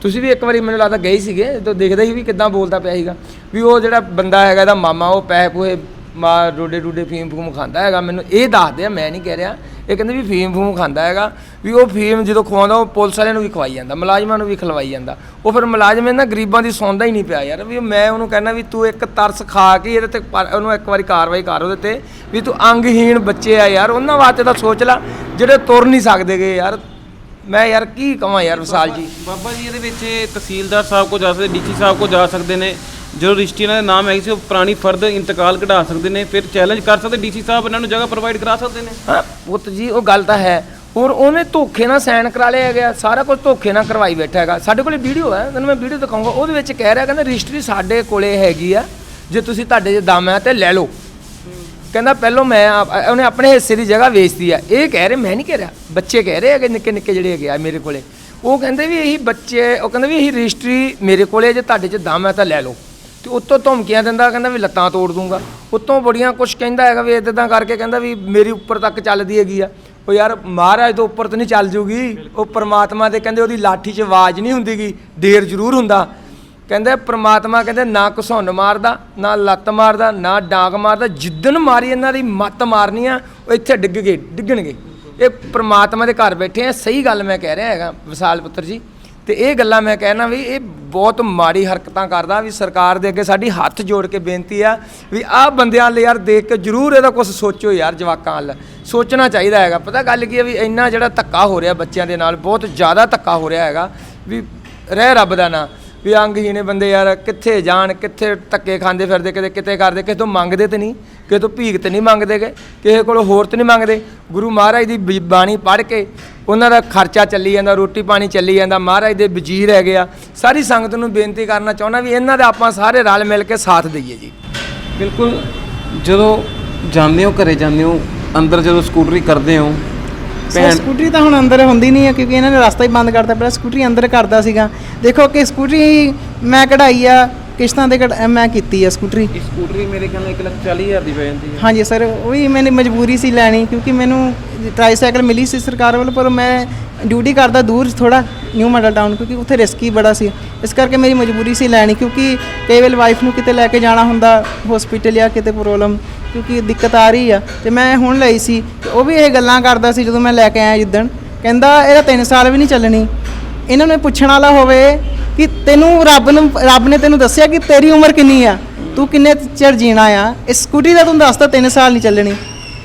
Speaker 3: ਤੁਸੀਂ ਵੀ ਇੱਕ ਵਾਰੀ ਮੈਨੂੰ ਲੱਗਦਾ ਗਏ ਸੀਗੇ ਤਾਂ ਦੇਖਦੇ ਸੀ ਵੀ ਕਿੱਦਾਂ ਬੋਲਦਾ ਪਿਆ ਸੀਗਾ। ਵੀ ਉਹ ਜਿਹੜਾ ਬੰਦਾ ਹੈਗਾ ਇਹਦਾ ਮਾਮਾ ਉਹ ਪੈਸੇ ਪੂਏ ਮਾ ਰੋਡੇ ਰੂਡੇ ਫੀਮ ਫੂਮ ਖਾਂਦਾ ਹੈਗਾ, ਮੈਨੂੰ ਇਹ ਦੱਸਦੇ ਆ, ਮੈਂ ਨਹੀਂ ਕਹਿ ਰਿਹਾ। ਇਹ ਕਹਿੰਦੇ ਵੀ ਫੀਮ ਫੂਮ ਖਾਂਦਾ ਹੈਗਾ, ਵੀ ਉਹ ਫੀਮ ਜਦੋਂ ਖਵਾਉਂਦਾ, ਉਹ ਪੁਲਿਸ ਵਾਲਿਆਂ ਨੂੰ ਵੀ ਖਵਾਈ ਜਾਂਦਾ, ਮੁਲਾਜ਼ਮਾਂ ਨੂੰ ਵੀ ਖਲਵਾਈ ਜਾਂਦਾ। ਉਹ ਫਿਰ ਮੁਲਾਜ਼ਮ ਇਹਨਾਂ ਗਰੀਬਾਂ ਦੀ ਸੌਂਦਾ ਹੀ ਨਹੀਂ ਪਿਆ ਯਾਰ, ਵੀ ਮੈਂ ਉਹਨੂੰ ਕਹਿੰਦਾ ਵੀ ਤੂੰ ਇੱਕ ਤਰਸ ਖਾ ਕੇ ਇਹਦੇ ਤੇ ਪਰ- ਉਹਨੂੰ ਇੱਕ ਵਾਰੀ ਕਾਰਵਾਈ ਕਰ ਉਹਦੇ ਤੇ, ਵੀ ਤੂੰ ਅੰਗਹੀਣ ਬੱਚੇ ਆ ਯਾਰ, ਉਹਨਾਂ ਵਾਸਤੇ ਤਾਂ ਸੋਚ ਲੈ, ਜਿਹੜੇ ਤੁਰ ਨਹੀਂ ਸਕਦੇਗੇ ਯਾਰ। ਮੈਂ ਯਾਰ ਕੀ ਕਹਾਂ ਯਾਰ ਵਿਸਾਲ ਜੀ।
Speaker 4: ਬਾਬਾ ਜੀ, ਇਹਦੇ ਵਿੱਚ ਤਹਿਸੀਲਦਾਰ ਸਾਹਿਬ ਕੋ ਜਾ ਸਕਦੇ, ਡੀਸੀ ਸਾਹਿਬ ਕੋ ਜਾ ਸਕਦੇ ਨੇ ਜਦੋਂ ਰਜਿਸਟਰੀ ਇਹਨਾਂ ਦੇ ਨਾਮ ਹੈਗੀ ਸੀ, ਉਹ ਪੁਰਾਣੀ ਫਰਦ ਇੰਤਕਾਲ ਕਢਾ ਸਕਦੇ ਨੇ, ਫਿਰ ਚੈਲੰਜ ਕਰ ਸਕਦੇ, ਡੀਸੀ ਸਾਹਿਬ ਇਹਨਾਂ ਨੂੰ ਜਗ੍ਹਾ ਪ੍ਰੋਵਾਈਡ ਕਰਾ ਸਕਦੇ ਨੇ।
Speaker 3: ਹਾਂ, ਪੁੱਤ ਜੀ, ਉਹ ਗੱਲ ਤਾਂ ਹੈ। ਔਰ ਉਹਨੇ ਧੋਖੇ ਨਾਲ ਸਾਈਨ ਕਰਾ ਲਿਆ ਗਿਆ ਸਾਰਾ ਕੁਝ ਧੋਖੇ ਨਾਲ ਕਰਵਾਈ ਬੈਠਾ ਹੈਗਾ। ਸਾਡੇ ਕੋਲੇ ਵੀਡੀਓ ਹੈ ਤੁਹਾਨੂੰ ਮੈਂ ਵੀਡੀਓ ਦਿਖਾਉਂਗਾ ਉਹਦੇ ਵਿੱਚ ਕਹਿ ਰਿਹਾ, ਕਹਿੰਦਾ ਰਜਿਸਟਰੀ ਸਾਡੇ ਕੋਲੇ ਹੈਗੀ ਆ, ਜੇ ਤੁਸੀਂ ਤੁਹਾਡੇ 'ਚ ਦਮ ਹੈ ਤੇ ਲੈ ਲਓ। ਕਹਿੰਦਾ ਪਹਿਲੋਂ ਮੈਂ ਆਪ- ਉਹਨੇ ਆਪਣੇ ਹਿੱਸੇ ਦੀ ਜਗ੍ਹਾ ਵੇਚਦੀ ਆ। ਇਹ ਕਹਿ ਰਹੇ, ਮੈਂ ਨਹੀਂ ਕਹਿ ਰਿਹਾ, ਬੱਚੇ ਕਹਿ ਰਹੇ ਹੈਗੇ, ਨਿੱਕੇ ਨਿੱਕੇ ਜਿਹੜੇ ਹੈਗੇ ਆ ਮੇਰੇ ਕੋਲੇ। ਉਹ ਕਹਿੰਦੇ ਵੀ ਇਹੀ ਬੱਚੇ, ਉਹ ਕਹਿੰਦੇ ਵੀ ਇਹੀ ਰਜਿਸਟਰੀ ਮੇਰੇ ਕੋਲੇ ਜੇ ਤੁਹਾਡੇ 'ਚ ਦਮ ਹੈ ਤਾਂ ਲੈ ਲਓ। ਤੇ ਉੱਤੋਂ ਧਮਕੀਆਂ ਦਿੰਦਾ, ਕਹਿੰਦਾ ਵੀ ਲੱਤਾਂ ਤੋੜ ਦੂੰਗਾ। ਉੱਤੋਂ ਬੜੀਆਂ ਕੁਝ ਕਹਿੰਦਾ ਹੈਗਾ ਵੀ ਇਦਾਂ ਕਰਕੇ ਕਹਿੰਦਾ ਵੀ ਮੇਰੀ ਉੱਪਰ ਤੱਕ ਚੱਲਦੀ ਹੈਗੀ ਆ। ਉਹ ਯਾਰ ਮਹਾਰਾਜ ਤੋਂ ਉੱਪਰ ਤਾਂ ਨਹੀਂ ਚੱਲ ਜੂਗੀ। ਉਹ ਪ੍ਰਮਾਤਮਾ ਦੇ ਕਹਿੰਦੇ ਉਹਦੀ ਲਾਠੀ 'ਚ ਆਵਾਜ਼ ਨਹੀਂ ਹੁੰਦੀਗੀ। ਦੇਰ ਜ਼ਰੂਰ ਹੁੰਦਾ। ਕਹਿੰਦੇ ਪ੍ਰਮਾਤਮਾ ਕਹਿੰਦੇ ਨਾ ਘਸੁੰਨ ਮਾਰਦਾ, ਨਾ ਲੱਤ ਮਾਰਦਾ, ਨਾ ਡਾਂਗ ਮਾਰਦਾ। ਜਿੱਦਣ ਮਾਰੀ ਇਹਨਾਂ ਦੀ ਮੱਤ ਮਾਰਨੀ ਆ, ਉਹ ਇੱਥੇ ਡਿੱਗ ਗਏ, ਡਿੱਗਣਗੇ। ਇਹ ਪ੍ਰਮਾਤਮਾ ਦੇ ਘਰ ਬੈਠੇ ਆ। ਸਹੀ ਗੱਲ ਮੈਂ ਕਹਿ ਰਿਹਾ ਹੈਗਾ, ਵਿਸਾਲ ਪੁੱਤਰ ਜੀ। ਤੇ ਇਹ ਗੱਲਾਂ ਮੈਂ ਕਹਿਣਾ ਵੀ ਇਹ ਬਹੁਤ ਮਾੜੀ ਹਰਕਤਾਂ ਕਰਦਾ ਵੀ ਸਰਕਾਰ ਦੇ ਅੱਗੇ ਸਾਡੀ ਹੱਥ ਜੋੜ ਕੇ ਬੇਨਤੀ ਆ ਵੀ ਆਹ ਬੰਦਿਆਂ ਲਈ ਯਾਰ ਦੇਖ ਕੇ ਜਰੂਰ ਇਹਦਾ ਕੁਝ ਸੋਚੋ ਯਾਰ ਜਵਾਕਾਂ ਵੱਲ। ਸੋਚਣਾ ਚਾਹੀਦਾ ਹੈਗਾ। ਪਤਾ ਗੱਲ ਕੀ ਹੈ ਵੀ ਇੰਨਾ ਜਿਹੜਾ ਧੱਕਾ ਹੋ ਰਿਹਾ ਬੱਚਿਆਂ ਦੇ ਨਾਲ, ਬਹੁਤ ਜ਼ਿਆਦਾ ਧੱਕਾ ਹੋ ਰਿਹਾ ਹੈਗਾ ਵੀ ਰਹਿ ਰੱਬ ਦਾ ਨਾਂ। ਵੀ ਅੰਗਹੀਣੇ ਬੰਦੇ ਯਾਰ ਕਿੱਥੇ ਜਾਣ, ਕਿੱਥੇ ਧੱਕੇ ਖਾਂਦੇ ਫਿਰਦੇ, ਕਿਤੇ ਕਿਤੇ ਕਰਦੇ, ਕਿਸੇ ਤੋਂ ਮੰਗਦੇ ਤੇ ਨਹੀਂ, ਕਿਸੇ ਤੋਂ ਭੀਖ ਤੇ ਨਹੀਂ ਮੰਗਦੇਗੇ ਕਿਸੇ ਕੋਲ ਹੋਰ ਤੇ ਨਹੀਂ ਮੰਗਦੇ। ਗੁਰੂ ਮਹਾਰਾਜ ਦੀ ਬ- ਬਾਣੀ ਪੜ੍ਹ ਕੇ ਉਹਨਾਂ ਦਾ ਖਰਚਾ ਚੱਲੀ ਜਾਂਦਾ, ਰੋਟੀ ਪਾਣੀ ਚੱਲੀ ਜਾਂਦਾ, ਮਹਾਰਾਜ ਦੇ ਵਜ਼ੀਰ ਹੈਗੇ ਆ। ਸਾਰੀ ਸੰਗਤ ਨੂੰ ਬੇਨਤੀ ਕਰਨਾ ਚਾਹੁੰਦਾ ਵੀ ਇਹਨਾਂ ਦਾ ਆਪਾਂ ਸਾਰੇ ਰਲ ਮਿਲ ਕੇ ਸਾਥ ਦਈਏ ਜੀ।
Speaker 4: ਬਿਲਕੁਲ, ਜਦੋਂ ਜਾਂਦੇ ਹੋ, ਘਰੇ ਜਾਂਦੇ ਹੋ, ਅੰਦਰ ਜਦੋਂ ਸਕੂਟਰੀ ਕਰਦੇ ਹੋ
Speaker 2: ਸਰ ਸਕੂਟਰੀ ਤਾਂ ਹੁਣ ਅੰਦਰ ਹੁੰਦੀ ਨਹੀਂ ਹੈ ਕਿਉਂਕਿ ਇਹਨਾਂ ਨੇ ਰਸਤਾ ਹੀ ਬੰਦ ਕਰਤਾ ਪਹਿਲਾਂ ਸਕੂਟਰੀ ਅੰਦਰ ਕਰਦਾ ਸੀਗਾ। ਦੇਖੋ ਕਿ ਸਕੂਟਰੀ ਮੈਂ ਕਢਾਈ ਆ ਕਿਸ਼ਤਾਂ ਦੇ ਕਢ- ਮੈਂ ਕੀਤੀ ਆ ਸਕੂਟਰੀ।
Speaker 4: ਇਹ ਸਕੂਟਰੀ ਮੇਰੇ ਖਿਆਲ ਨਾਲ 140000 ਦੀ ਪੈ ਜਾਂਦੀ ਹੈ।
Speaker 2: ਹਾਂਜੀ ਸਰ ਉਹ ਵੀ ਮੈਨੂੰ ਮਜਬੂਰੀ ਸੀ ਲੈਣੀ ਕਿਉਂਕਿ ਮੈਨੂੰ ਟ੍ਰਾਈਸਾਈਕਲ ਮਿਲੀ ਸੀ ਸਰਕਾਰ ਵੱਲੋਂ ਪਰ ਮੈਂ ਡਿਊਟੀ ਕਰਦਾ ਦੂਰ ਥੋੜਾ ਨਿਊ ਮਾਡਲ ਟਾਊਨ ਕਿਉਂਕਿ ਉੱਥੇ ਰਿਸਕੀ ਬੜਾ ਸੀ। ਇਸ ਕਰਕੇ ਮੇਰੀ ਮਜਬੂਰੀ ਸੀ ਲੈਣੀ ਕਿਉਂਕਿ ਕਈ ਵੇਲੇ ਵਾਈਫ ਨੂੰ ਕਿਤੇ ਲੈ ਕੇ ਜਾਣਾ ਹੁੰਦਾ ਹਸਪੀਟਲ ਜਾਂ ਕਿਤੇ ਪ੍ਰੋਬਲਮ। ਕਿਉਂਕਿ ਦਿੱਕਤ ਆ ਰਹੀ ਆ। ਤੇ ਮੈਂ ਹੁਣ ਲਈ ਸੀ। ਤੇ ਉਹ ਵੀ ਇਹ ਗੱਲਾਂ ਕਰਦਾ ਸੀ ਜਦੋਂ ਮੈਂ ਲੈ ਕੇ ਆਇਆ ਜਿੱਦਣ। ਕਹਿੰਦਾ ਇਹਦਾ 3 ਸਾਲ ਵੀ ਨਹੀਂ ਚੱਲਣੀ। ਇਹਨਾਂ ਨੂੰ ਪੁੱਛਣ ਵਾਲਾ ਹੋਵੇ ਕਿ ਤੈਨੂੰ ਰੱਬ ਨੂੰ ਰੱਬ ਨੇ ਤੈਨੂੰ ਦੱਸਿਆ ਕਿ ਤੇਰੀ ਉਮਰ ਕਿੰਨੀ ਆ? ਤੂੰ ਕਿੰਨੇ ਚਿਰ ਜੀਣਾ ਆ? ਇਸ ਸਕੂਟੀ ਦਾ ਤੂੰ ਦੱਸਦਾ 3 ਸਾਲ ਨਹੀਂ ਚੱਲਣੀ।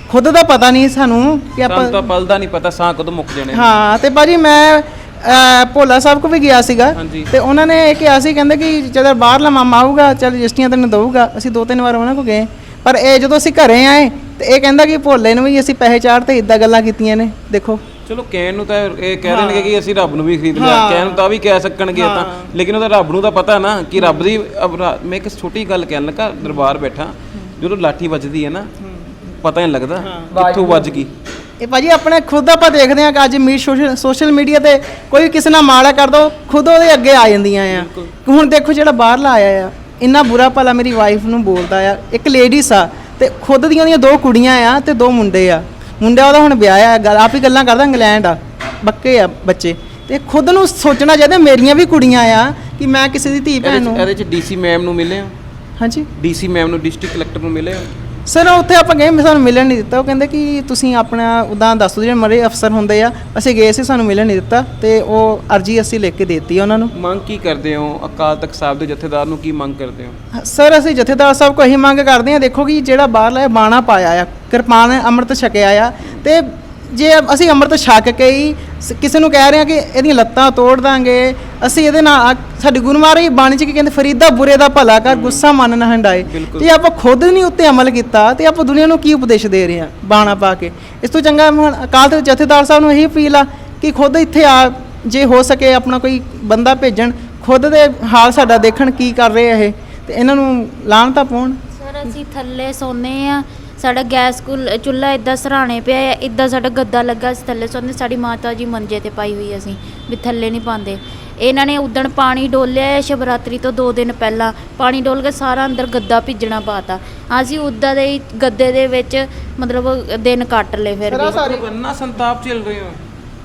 Speaker 2: ਖੁਦ ਦਾ ਪਤਾ ਨਹੀਂ ਸਾਨੂੰ ਕਿ
Speaker 4: ਸਾਨੂੰ
Speaker 2: ਆਪਾਂ
Speaker 4: ਤਾਂ ਪਲਦਾ ਨਹੀਂ ਪਤਾ ਸਾਹ ਕਦੋਂ ਮੁੱਕ ਜਾਣੇ।
Speaker 2: ਹਾਂ ਤੇ ਭਾਜੀ ਮੈਂ ਅਹ, ਭੋਲਾ ਸਾਹਿਬ ਕੋ ਵੀ ਗਿਆ ਸੀਗਾ।
Speaker 4: ਹਾਂਜੀ।
Speaker 2: ਤੇ ਉਹਨਾਂ ਨੇ ਇਹ ਕਿਹਾ ਸੀ ਕਹਿੰਦੇ ਕਿ ਜਦੋਂ ਬਾਹਰਲਾ ਮਾਮਾ ਆਊਗਾ ਚੱਲ ਰਜਿਸਟਰੀਆਂ ਤੈਨੂੰ ਦਊਗਾ ਅਸੀਂ ਦੋ ਤਿੰਨ ਵਾਰ ਉਹਨਾਂ ਕੋ ਗਏ। ਪਰ ਇਹ ਜਦੋਂ ਅਸੀਂ ਘਰੇ ਆਏ ਤੇ ਇਹ ਕਹਿੰਦਾ ਕਿ ਭੋਲੇ ਨੂੰ ਵੀ ਅਸੀਂ ਪੈਸੇ ਚਾੜ ਤੇ ਇਦਾਂ ਗੱਲਾਂ ਕੀਤੀਆਂ ਨੇ ਦੇਖੋ।
Speaker 4: ਚਲੋ ਕਹਿਣ ਨੂੰ ਤਾਂ ਇਹ ਕਹਿ ਦੇਣਗੇ ਕਿ ਅਸੀਂ ਰੱਬ ਨੂੰ ਵੀ ਖਰੀਦ ਲਿਆ। ਕਹਿਣ ਨੂੰ ਤਾਂ ਵੀ ਕਹਿ ਸਕਣਗੇ ਤਾਂ। ਲੇਕਿਨ ਉਹਦਾ ਰੱਬ ਨੂੰ ਤਾਂ ਪਤਾ ਨਾ ਕਿ ਰੱਬ ਦੀ ਮੈਂ ਇੱਕ ਛੋਟੀ ਗੱਲ ਕਹਿਣ ਲੱਗਾ ਦਰਬਾਰ ਬੈਠਾ। ਜਦੋਂ ਲਾਠੀ ਵੱਜਦੀ ਹੈ ਨਾ ਪਤਾ ਨਹੀਂ ਲੱਗਦਾ ਕਿੱਥੋਂ ਵੱਜ ਗਈ।
Speaker 2: ਇਹ ਭਾਜੀ ਆਪਣੇ ਖੁਦ ਆਪਾਂ ਦੇਖਦੇ ਹਾਂ ਕਿ ਅੱਜ ਮੀ ਸੋਸ਼ਲ ਸੋਸ਼ਲ ਮੀਡੀਆ ਤੇ ਕੋਈ ਕਿਸੇ ਨਾਲ ਮਾੜਾ ਕਰ ਦੋ ਖੁਦ ਉਹਦੇ ਅੱਗੇ ਆ ਜਾਂਦੀਆਂ ਆ। ਹੁਣ ਦੇਖੋ ਜਿਹੜਾ ਬਾਹਰਲਾ ਆਇਆ ਆ। ਇੰਨਾ ਬੁਰਾ ਭਲਾ ਮੇਰੀ ਵਾਈਫ ਨੂੰ ਬੋਲਦਾ ਆ। ਇੱਕ ਲੇਡੀਸ ਆ ਤੇ ਖੁਦ ਦੀਆਂ ਉਹਦੀਆਂ ਦੋ ਕੁੜੀਆਂ ਆ ਤੇ ਦੋ ਮੁੰਡੇ ਆ। ਮੁੰਡਾ ਉਹਦਾ ਹੁਣ ਵਿਆਹ ਆ ਗੱਲ ਆਪ ਹੀ ਗੱਲਾਂ ਕਰਦਾ ਇੰਗਲੈਂਡ ਆ ਬੱਕੇ ਆ ਬੱਚੇ। ਤੇ ਖੁਦ ਨੂੰ ਸੋਚਣਾ ਚਾਹੀਦਾ ਮੇਰੀਆਂ ਵੀ ਕੁੜੀਆਂ ਆ ਕਿ ਮੈਂ ਕਿਸੇ ਦੀ ਧੀ ਭੈਣ ਨੂੰ
Speaker 4: ਇਹਦੇ ਚ ਡੀਸੀ ਮੈਮ ਨੂੰ ਮਿਲੇ ਹੋ?
Speaker 2: ਹਾਂਜੀ।
Speaker 4: ਡੀਸੀ ਮੈਮ ਨੂੰ ਡਿਸਟ੍ਰਿਕਟ ਕਲੈਕਟਰ ਨੂੰ ਮਿਲੇ ਹੋ?
Speaker 2: ਸਰ ਉੱਥੇ ਆਪਾਂ ਗਏ ਸਾਨੂੰ ਮਿਲਣ ਨਹੀਂ ਦਿੱਤਾ। ਉਹ ਕਹਿੰਦੇ ਕਿ ਤੁਸੀਂ ਆਪਣਾ ਉਦਾਂ ਦੱਸ ਦਿਓ ਜਿਹੜੇ ਮਰੇ ਅਫਸਰ ਹੁੰਦੇ ਆ ਅਸੀਂ ਗਏ ਸੀ ਸਾਨੂੰ ਮਿਲਣ ਨਹੀਂ ਦਿੱਤਾ ਤੇ ਉਹ ਅਰਜੀ ਅਸੀਂ ਲਿਖ ਕੇ ਦੇਤੀ ਉਹਨਾਂ ਨੂੰ।
Speaker 4: ਮੰਗ ਕੀ ਕਰਦੇ ਹੋ? ਅਕਾਲ ਤਖਤ ਸਾਹਿਬ ਦੇ ਜਥੇਦਾਰ ਨੂੰ ਕੀ ਮੰਗ ਕਰਦੇ ਹੋ?
Speaker 2: ਸਰ ਅਸੀਂ ਜਥੇਦਾਰ ਸਾਹਿਬ ਕੋ ਇਹੀ ਮੰਗ ਕਰਦੇ ਹਾਂ ਦੇਖੋ ਕਿ ਜਿਹੜਾ ਬਾਹਰਲਾ ਬਾਣਾ ਪਾਇਆ ਆ ਕਿਰਪਾਨ ਅੰਮ੍ਰਿਤ ਛਕਿਆ ਆ ਤੇ ਜੇ ਅਸੀਂ ਅੰਮ੍ਰਿਤ ਛਕ ਕੇ ਹੀ ਸ- ਕਿਸੇ ਨੂੰ ਕਹਿ ਰਹੇ ਹਾਂ ਕਿ ਇਹਦੀਆਂ ਲੱਤਾਂ ਤੋੜ ਦਾਂਗੇ ਅਸੀਂ ਇਹਦੇ ਨਾਲ ਆ- ਸਾਡੀ ਗੁਰੂ ਮਹਾਰਾਜ ਬਾਣੀ ਚ ਕੀ ਕਹਿੰਦੇ ਫਰੀਦਾ ਬੁਰੇ ਦਾ ਭਲਾ ਕਰ ਗੁੱਸਾ ਮਨ ਨਾ ਹੰਡਾਏ। ਜੇ ਆਪਾਂ ਖੁਦ ਨਹੀਂ ਉੱਤੇ ਅਮਲ ਕੀਤਾ ਤੇ ਆਪਾਂ ਦੁਨੀਆ ਨੂੰ ਕੀ ਉਪਦੇਸ਼ ਦੇ ਰਹੇ ਹਾਂ ਬਾਣਾ ਪਾ ਕੇ। ਇਸ ਤੋਂ ਚੰਗਾ ਹੁਣ ਅਕਾਲ ਤਖਤ ਜਥੇਦਾਰ ਸਾਹਿਬ ਨੂੰ ਇਹੀ ਅਪੀਲ ਆ ਕਿ ਖੁਦ ਇੱਥੇ ਆ ਜੇ ਹੋ ਸਕੇ ਆਪਣਾ ਕੋਈ ਬੰਦਾ ਭੇਜਣ ਖੁਦ ਦੇ ਹਾਲ ਸਾਡਾ ਦੇਖਣ ਕੀ ਕਰ ਰਹੇ ਆ ਇਹ। ਤੇ ਇਹਨਾਂ ਨੂੰ ਲਾਹਨਤਾ ਪਾਉਣ।
Speaker 1: ਸਰ ਅਸੀਂ ਥੱਲੇ ਸੌਂਦੇ ਆ ਸਾਡਾ ਗੈਸ ਕੁਲ ਚੁੱਲ੍ਹਾ ਇਦਾਂ ਸਰਾਣੇ ਪਿਆ ਹੈ ਇਦਾਂ ਸਾਡਾ ਗੱਦਾ ਲੱਗਾ ਅਸੀਂ ਥੱਲੇ ਸੌਂਦੇ ਸਾਡੀ ਮਾਤਾ ਜੀ ਮੰਜੇ ਤੇ ਪਾਈ ਹੋਈ ਅਸੀਂ ਵੀ ਥੱਲੇ ਨਹੀਂ ਪਾਉਂਦੇ। ਇਹਨਾਂ ਨੇ ਉਦਣ ਪਾਣੀ ਡੋਲਿਆ ਹੈ ਸ਼ਿਵਰਾਤਰੀ ਤੋਂ 2 ਦਿਨ ਪਹਿਲਾਂ ਪਾਣੀ ਡੋਲ ਕੇ ਸਾਰਾ ਅੰਦਰ ਗੱਦਾ ਭਿੱਜਣਾ ਪਾਤਾ। ਅਸੀਂ ਉੱਦਾਂ ਦੇ ਹੀ ਗੱਦੇ ਦੇ ਵਿੱਚ ਮਤਲਬ ਦਿਨ ਕੱਟ ਲਏ ਫਿਰ ਵੀ।
Speaker 4: ਮਤਲਬ ਇੰਨਾ ਸੰਤਾਪ ਝੇਲ ਰਹੇ ਹੋ।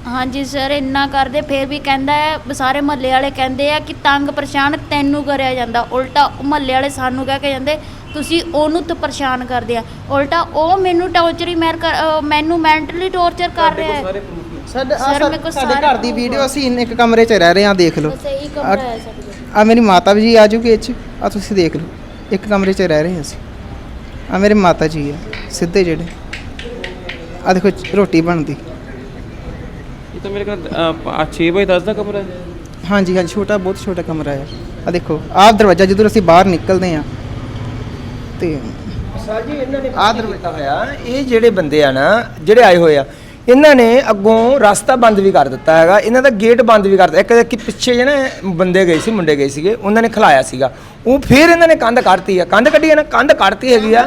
Speaker 1: ਹਾਂਜੀ ਸਰ ਇੰਨਾ ਕਰਦੇ ਫਿਰ ਵੀ ਕਹਿੰਦਾ ਹੈ ਵੀ ਸਾਰੇ ਮਹੱਲੇ ਵਾਲੇ ਕਹਿੰਦੇ ਆ ਕਿ ਤੰਗ ਪਰੇਸ਼ਾਨ ਤੈਨੂੰ ਕਰਿਆ ਜਾਂਦਾ ਉਲਟਾ ਮਹੱਲੇ ਵਾਲੇ ਸਾਨੂੰ ਕਹਿ ਕੇ ਜਾਂਦੇ ਤੁਸੀਂ ਉਹਨੂੰ ਤਾਂ ਪਰੇਸ਼ਾਨ ਕਰਦੇ ਆ। ਉਲਟਾ ਉਹ ਮੈਨੂੰ ਟੌਰਚਰ ਹੀ ਮੈਰ ਮੈਨੂੰ ਮੈਂਟਲੀ ਟੌਰਚਰ ਕਰ ਰਿਹਾ ਹੈ।
Speaker 2: ਸਾਡੇ ਘਰ ਦੀ ਵੀਡੀਓ ਅਸੀਂ ਇੱਕ ਕਮਰੇ 'ਚ ਰਹਿ ਰਹੇ ਹਾਂ ਦੇਖ ਲਓ।
Speaker 1: ਕਮਰਾ ਹੈ ਸਾਡੇ
Speaker 2: ਆ ਮੇਰੀ ਮਾਤਾ ਜੀ ਆ ਜੂਗੀ ਇਹ 'ਚ। ਆ ਤੁਸੀਂ ਦੇਖ ਲਓ ਇੱਕ ਕਮਰੇ 'ਚ ਰਹਿ ਰਹੇ ਹਾਂ ਅਸੀਂ। ਆ ਮੇਰੇ ਮਾਤਾ ਜੀ ਆ ਸਿੱਧੇ ਜਿਹੜੇ। ਆ ਦੇਖੋ ਰੋਟੀ ਬਣਦੀ।
Speaker 4: ਇਹ ਤਾਂ ਮੇਰੇ ਕੋਲ 6 ਵਜੇ 10 ਦਾ ਕਮਰਾ ਹੈ।
Speaker 2: ਹਾਂਜੀ ਹਾਂਜੀ ਛੋਟਾ ਬਹੁਤ ਛੋਟਾ ਕਮਰਾ ਹੈ ਆ ਦੇਖੋ ਆਹ ਦਰਵਾਜ਼ਾ ਜਦੋਂ ਅਸੀਂ ਬਾਹਰ ਨਿਕਲਦੇ ਆ ਤੇ
Speaker 3: ਸਰ ਜੀ ਇਹਨਾਂ ਨੇ ਆਦਰ ਕੀਤਾ ਹੋਇਆ? ਇਹ ਜਿਹੜੇ ਬੰਦੇ ਆ ਨਾ ਜਿਹੜੇ ਆਏ ਹੋਏ ਆ ਇਹਨਾਂ ਨੇ ਅੱਗੋਂ ਰਸਤਾ ਬੰਦ ਵੀ ਕਰ ਦਿੱਤਾ ਹੈਗਾ। ਇਹਨਾਂ ਦਾ ਗੇਟ ਬੰਦ ਵੀ ਕਰ ਦਿੱਤਾ। ਇੱਕ ਕਿ ਪਿੱਛੇ ਜਿਹੜੇ ਬੰਦੇ ਗਏ ਸੀ ਮੁੰਡੇ ਗਏ ਸੀਗੇ ਉਹਨਾਂ ਨੇ ਖਲਾਇਆ ਸੀਗਾ। ਉਹ ਫਿਰ ਇਹਨਾਂ ਨੇ ਕੰਧ ਕੱਢਤੀ ਆ। ਕੰਧ ਕੱਢੀ ਆ ਨਾ ਕੰਧ ਕੱਢਤੀ ਹੈਗੀ ਆ।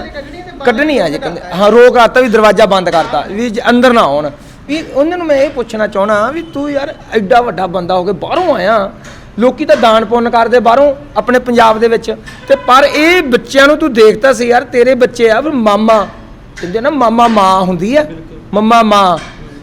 Speaker 3: ਕੱਢਣੀ ਆ ਜੇ ਕੰਧ ਹਾਂ ਰੋਕ ਆਤਾ ਵੀ ਦਰਵਾਜ਼ਾ ਬੰਦ ਕਰਤਾ ਵੀ ਅੰਦਰ ਨਾ ਆਉਣ। ਵੀ ਉਹਨਾਂ ਨੂੰ ਮੈਂ ਇਹ ਪੁੱਛਣਾ ਚਾਹਣਾ ਵੀ ਤੂੰ ਯਾਰ ਐਡਾ ਵੱਡਾ ਬੰਦਾ ਹੋ ਕੇ ਬਾਹਰੋਂ ਆਇਆ। ਲੋਕੀ ਤਾਂ ਦਾਨ ਪੁੰਨ ਕਰਦੇ ਬਾਹਰੋਂ ਆਪਣੇ ਪੰਜਾਬ ਦੇ ਵਿੱਚ। ਤੇ ਪਰ ਇਹ ਬੱਚਿਆਂ ਨੂੰ ਤੂੰ ਦੇਖਦਾ ਸੀ ਯਾਰ ਤੇਰੇ ਬੱਚੇ ਆ ਫਿਰ ਮਾਮਾ। ਕਹਿੰਦੇ ਨਾ ਮਾਮਾ ਮਾਂ ਹੁੰਦੀ ਆ। ਮੰਮਾ ਮਾਂ।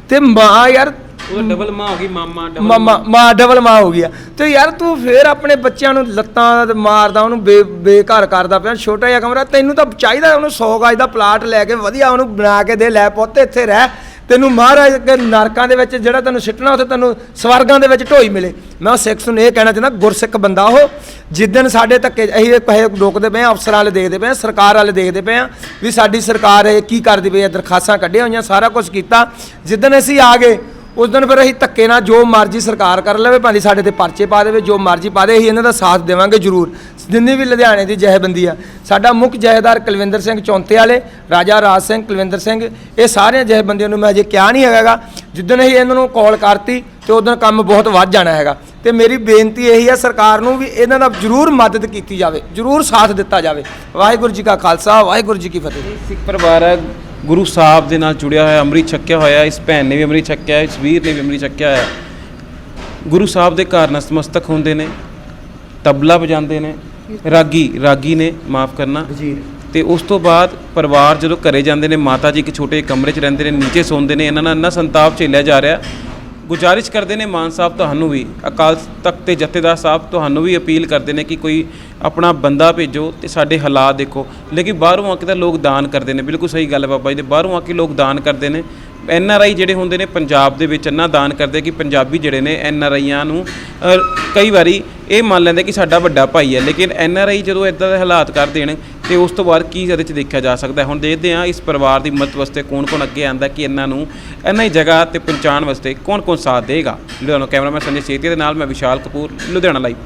Speaker 3: ਤੇ ਮਾਂ ਯਾਰ
Speaker 4: ਉਹਦਾ ਡਬਲ ਮਾਂ ਹੋ ਗਈ ਮਾਮਾ ਡਬਲ
Speaker 3: ਮਾਮਾ ਮਾਂ ਡਬਲ ਮਾਂ ਹੋ ਗਿਆ ਤੇ ਯਾਰ ਤੂੰ ਫੇਰ ਆਪਣੇ ਬੱਚਿਆਂ ਨੂੰ ਲੱਤਾਂ ਮਾਰਦਾ ਉਹਨੂੰ ਬੇ ਬੇਘਰ ਕਰਦਾ ਪਿਆ ਛੋਟਾ ਜਿਹਾ ਕਮਰਾ। ਤੈਨੂੰ ਤਾਂ ਚਾਹੀਦਾ ਉਹਨੂੰ 100 ਗਜ ਦਾ ਪਲਾਟ ਲੈ ਕੇ ਵਧੀਆ ਉਹਨੂੰ ਬਣਾ ਕੇ ਦੇ ਲੈ ਪੁੱਤ ਇੱਥੇ ਰਹਿ। ਤੈਨੂੰ ਮਹਾਰਾਜ ਦੇ ਨਰਕਾਂ ਦੇ ਵਿੱਚ ਜਿਹੜਾ ਤੈਨੂੰ ਸਿੱਟਣਾ, ਉੱਥੇ ਤੈਨੂੰ ਸਵਰਗਾਂ ਦੇ ਵਿੱਚ ਢੋਈ ਮਿਲੇ। ਮੈਂ ਉਹ ਸਿੱਖ ਨੂੰ ਇਹ ਕਹਿਣਾ ਚਾਹੁੰਦਾ, ਗੁਰਸਿੱਖ ਬੰਦਾ ਉਹ ਜਿੱਦਣ ਸਾਡੇ ਧੱਕੇ ਅਸੀਂ ਇਹ ਪੈਸੇ ਰੋਕਦੇ ਪਏ ਹਾਂ, ਅਫਸਰਾਂ ਵਾਲੇ ਦੇਖਦੇ ਪਏ ਹਾਂ, ਸਰਕਾਰ ਵਾਲੇ ਦੇਖਦੇ ਪਏ ਹਾਂ ਵੀ ਸਾਡੀ ਸਰਕਾਰ ਇਹ ਕੀ ਕਰਦੀ ਪਈ ਹੈ, ਦਰਖਾਸਤਾਂ ਕੱਢੀਆਂ ਹੋਈਆਂ, ਸਾਰਾ ਕੁਝ ਕੀਤਾ। ਜਿੱਦਣ ਅਸੀਂ ਆ ਗਏ ਉਸ ਦਿਨ ਫਿਰ ਅਸੀਂ ਧੱਕੇ ਨਾਲ ਜੋ ਮਰਜ਼ੀ ਸਰਕਾਰ ਕਰ ਲਵੇ, ਭਾਵੇਂ ਸਾਡੇ ਤੇ ਪਰਚੇ ਪਾ ਦੇਵੇ, ਜੋ ਮਰਜ਼ੀ ਪਾ ਦੇ, ਅਸੀਂ ਇਹਨਾਂ ਦਾ ਸਾਥ ਦੇਵਾਂਗੇ ਜ਼ਰੂਰ। ਜਿੰਨੀ ਵੀ ਲੁਧਿਆਣੇ ਦੀ ਜਹੇਬੰਦੀ ਆ, ਸਾਡਾ ਮੁੱਖ ਜਹੇਦਾਰ ਕੁਲਵਿੰਦਰ ਸਿੰਘ ਚੌਂਤੇ ਵਾਲੇ, ਰਾਜਾ ਰਾਜ ਸਿੰਘ ਕੁਲਵਿੰਦਰ ਸਿੰਘ, ਇਹ ਸਾਰੀਆਂ ਜਹੇਬੰਦੀਆਂ ਨੂੰ ਮੈਂ ਅਜੇ ਕਿਹਾ ਨਹੀਂ ਹੈਗਾ। ਜਿੱਦਣ ਅਸੀਂ ਇਹਨਾਂ ਨੂੰ ਕਾਲ ਕਰਤੀ ਤੇ ਉਦੋਂ ਕੰਮ ਬਹੁਤ ਵੱਧ ਜਾਣਾ ਹੈਗਾ। ਤੇ ਮੇਰੀ ਬੇਨਤੀ ਇਹੀ ਹੈ ਸਰਕਾਰ ਨੂੰ ਵੀ ਇਹਨਾਂ ਦਾ ਜ਼ਰੂਰ ਮਦਦ ਕੀਤੀ ਜਾਵੇ, ਜ਼ਰੂਰ ਸਾਥ ਦਿੱਤਾ ਜਾਵੇ। ਵਾਹਿਗੁਰੂ ਜੀ ਕਾ ਖਾਲਸਾ, ਵਾਹਿਗੁਰੂ ਜੀ ਕੀ ਫਤਿਹ।
Speaker 4: ਸਿੱਖ ਪਰਿਵਾਰ ਹੈ ਗੁਰੂ ਸਾਹਿਬ ਦੇ ਨਾਲ ਜੁੜਿਆ ਹੋਇਆ ਅੰਮ੍ਰਿਤ ਛਕਿਆ ਹੋਇਆ ਇਸ ਭੈਣ ਨੇ ਵੀ ਅੰਮ੍ਰਿਤ ਛਕਿਆ ਇਸ ਵੀਰ ਨੇ ਵੀ ਅੰਮ੍ਰਿਤ ਛਕਿਆ ਹੋਇਆ ਗੁਰੂ ਸਾਹਿਬ ਦੇ ਘਰ ਨਸਮਸਤਕ ਹੁੰਦੇ ਨੇ ਤਬਲਾ ਵਜਾਉਂਦੇ ਨੇ ਰਾਗੀ ਰਾਗੀ ਨੇ ਮਾਫ ਕਰਨਾ। ਤੇ ਉਸ ਤੋਂ ਬਾਅਦ ਪਰਿਵਾਰ ਜਦੋਂ ਘਰੇ ਜਾਂਦੇ ਨੇ ਮਾਤਾ ਜੀ ਇੱਕ ਛੋਟੇ ਕਮਰੇ 'ਚ ਰਹਿੰਦੇ ਨੇ ਨੀਚੇ ਸੌਂਦੇ ਨੇ ਇਹਨਾਂ ਨਾਲ ਇੰਨਾ ਸੰਤਾਪ ਝੇਲਿਆ ਜਾ ਰਿਹਾ ਗੁਜ਼ਾਰਿਸ਼ ਕਰਦੇ ਨੇ ਮਾਨ ਸਾਹਿਬ ਤੁਹਾਨੂੰ ਵੀ, ਅਕਾਲ ਤਖਤ ਤੇ ਜਥੇਦਾਰ ਸਾਹਿਬ ਤੁਹਾਨੂੰ ਵੀ ਅਪੀਲ ਕਰਦੇ ਨੇ ਕਿ ਕੋਈ ਆਪਣਾ ਬੰਦਾ ਭੇਜੋ ਤੇ ਸਾਡੇ ਹਾਲਾਤ ਦੇਖੋ। ਲੇਕਿਨ ਬਾਹਰੋਂ ਆ ਕੇ ਤਾਂ ਲੋਕ ਦਾਨ ਕਰਦੇ ਨੇ, ਬਿਲਕੁਲ ਸਹੀ ਗੱਲ ਹੈ ਬਾਬਾ ਜੀ ਦੇ, ਬਾਹਰੋਂ ਆ ਕੇ ਲੋਕ ਦਾਨ ਕਰਦੇ ਨੇ। ਐਨ ਆਰ ਆਈ ਜਿਹੜੇ ਹੁੰਦੇ ਨੇ ਪੰਜਾਬ ਦੇ ਵਿੱਚ ਇੰਨਾ ਦਾਨ ਕਰਦੇ ਕਿ ਪੰਜਾਬੀ ਜਿਹੜੇ ਨੇ ਐਨ ਆਰ ਆਈਆਂ ਨੂੰ ਅ, ਕਈ ਵਾਰੀ ਇਹ ਮੰਨ ਲੈਂਦੇ ਕਿ ਸਾਡਾ ਵੱਡਾ ਭਾਈ ਹੈ ਲੇਕਿਨ ਐਨ ਆਰ ਆਈ ਜਦੋਂ ਇਦਾਂ ਦੇ ਹਾਲਾਤ ਕਰ ਦੇਣ ਤੇ ਉਸ ਤੋਂ ਬਾਅਦ ਕੀ ਇਹਦੇ 'ਚ ਦੇਖਿਆ ਜਾ ਸਕਦਾ? ਹੈ ਹੁਣ ਦੇਖਦੇ ਹਾਂ ਇਸ ਪਰਿਵਾਰ ਦੀ ਮਦਦ ਵਾਸਤੇ ਕੌਣ ਕੌਣ ਅੱਗੇ ਆਂਦਾ ਕਿ ਇਹਨਾਂ ਨੂੰ ਇਹਨਾਂ ਹੀ ਜਗ੍ਹਾ ਤੇ ਪਹੁੰਚਾਉਣ ਵਾਸਤੇ ਕੌਣ ਕੌਣ ਸਾਥ ਦੇਗਾ ਲੁਧਿਆਣਾ ਕੈਮਰਾਮੈਨ ਸੰਜੇ ਸੇਤੀਆ ਦੇ ਨਾਲ ਮੈਂ ਵਿਸ਼ਾਲ ਕਪੂਰ ਲੁਧਿਆਣਾ ਲਾਈਵ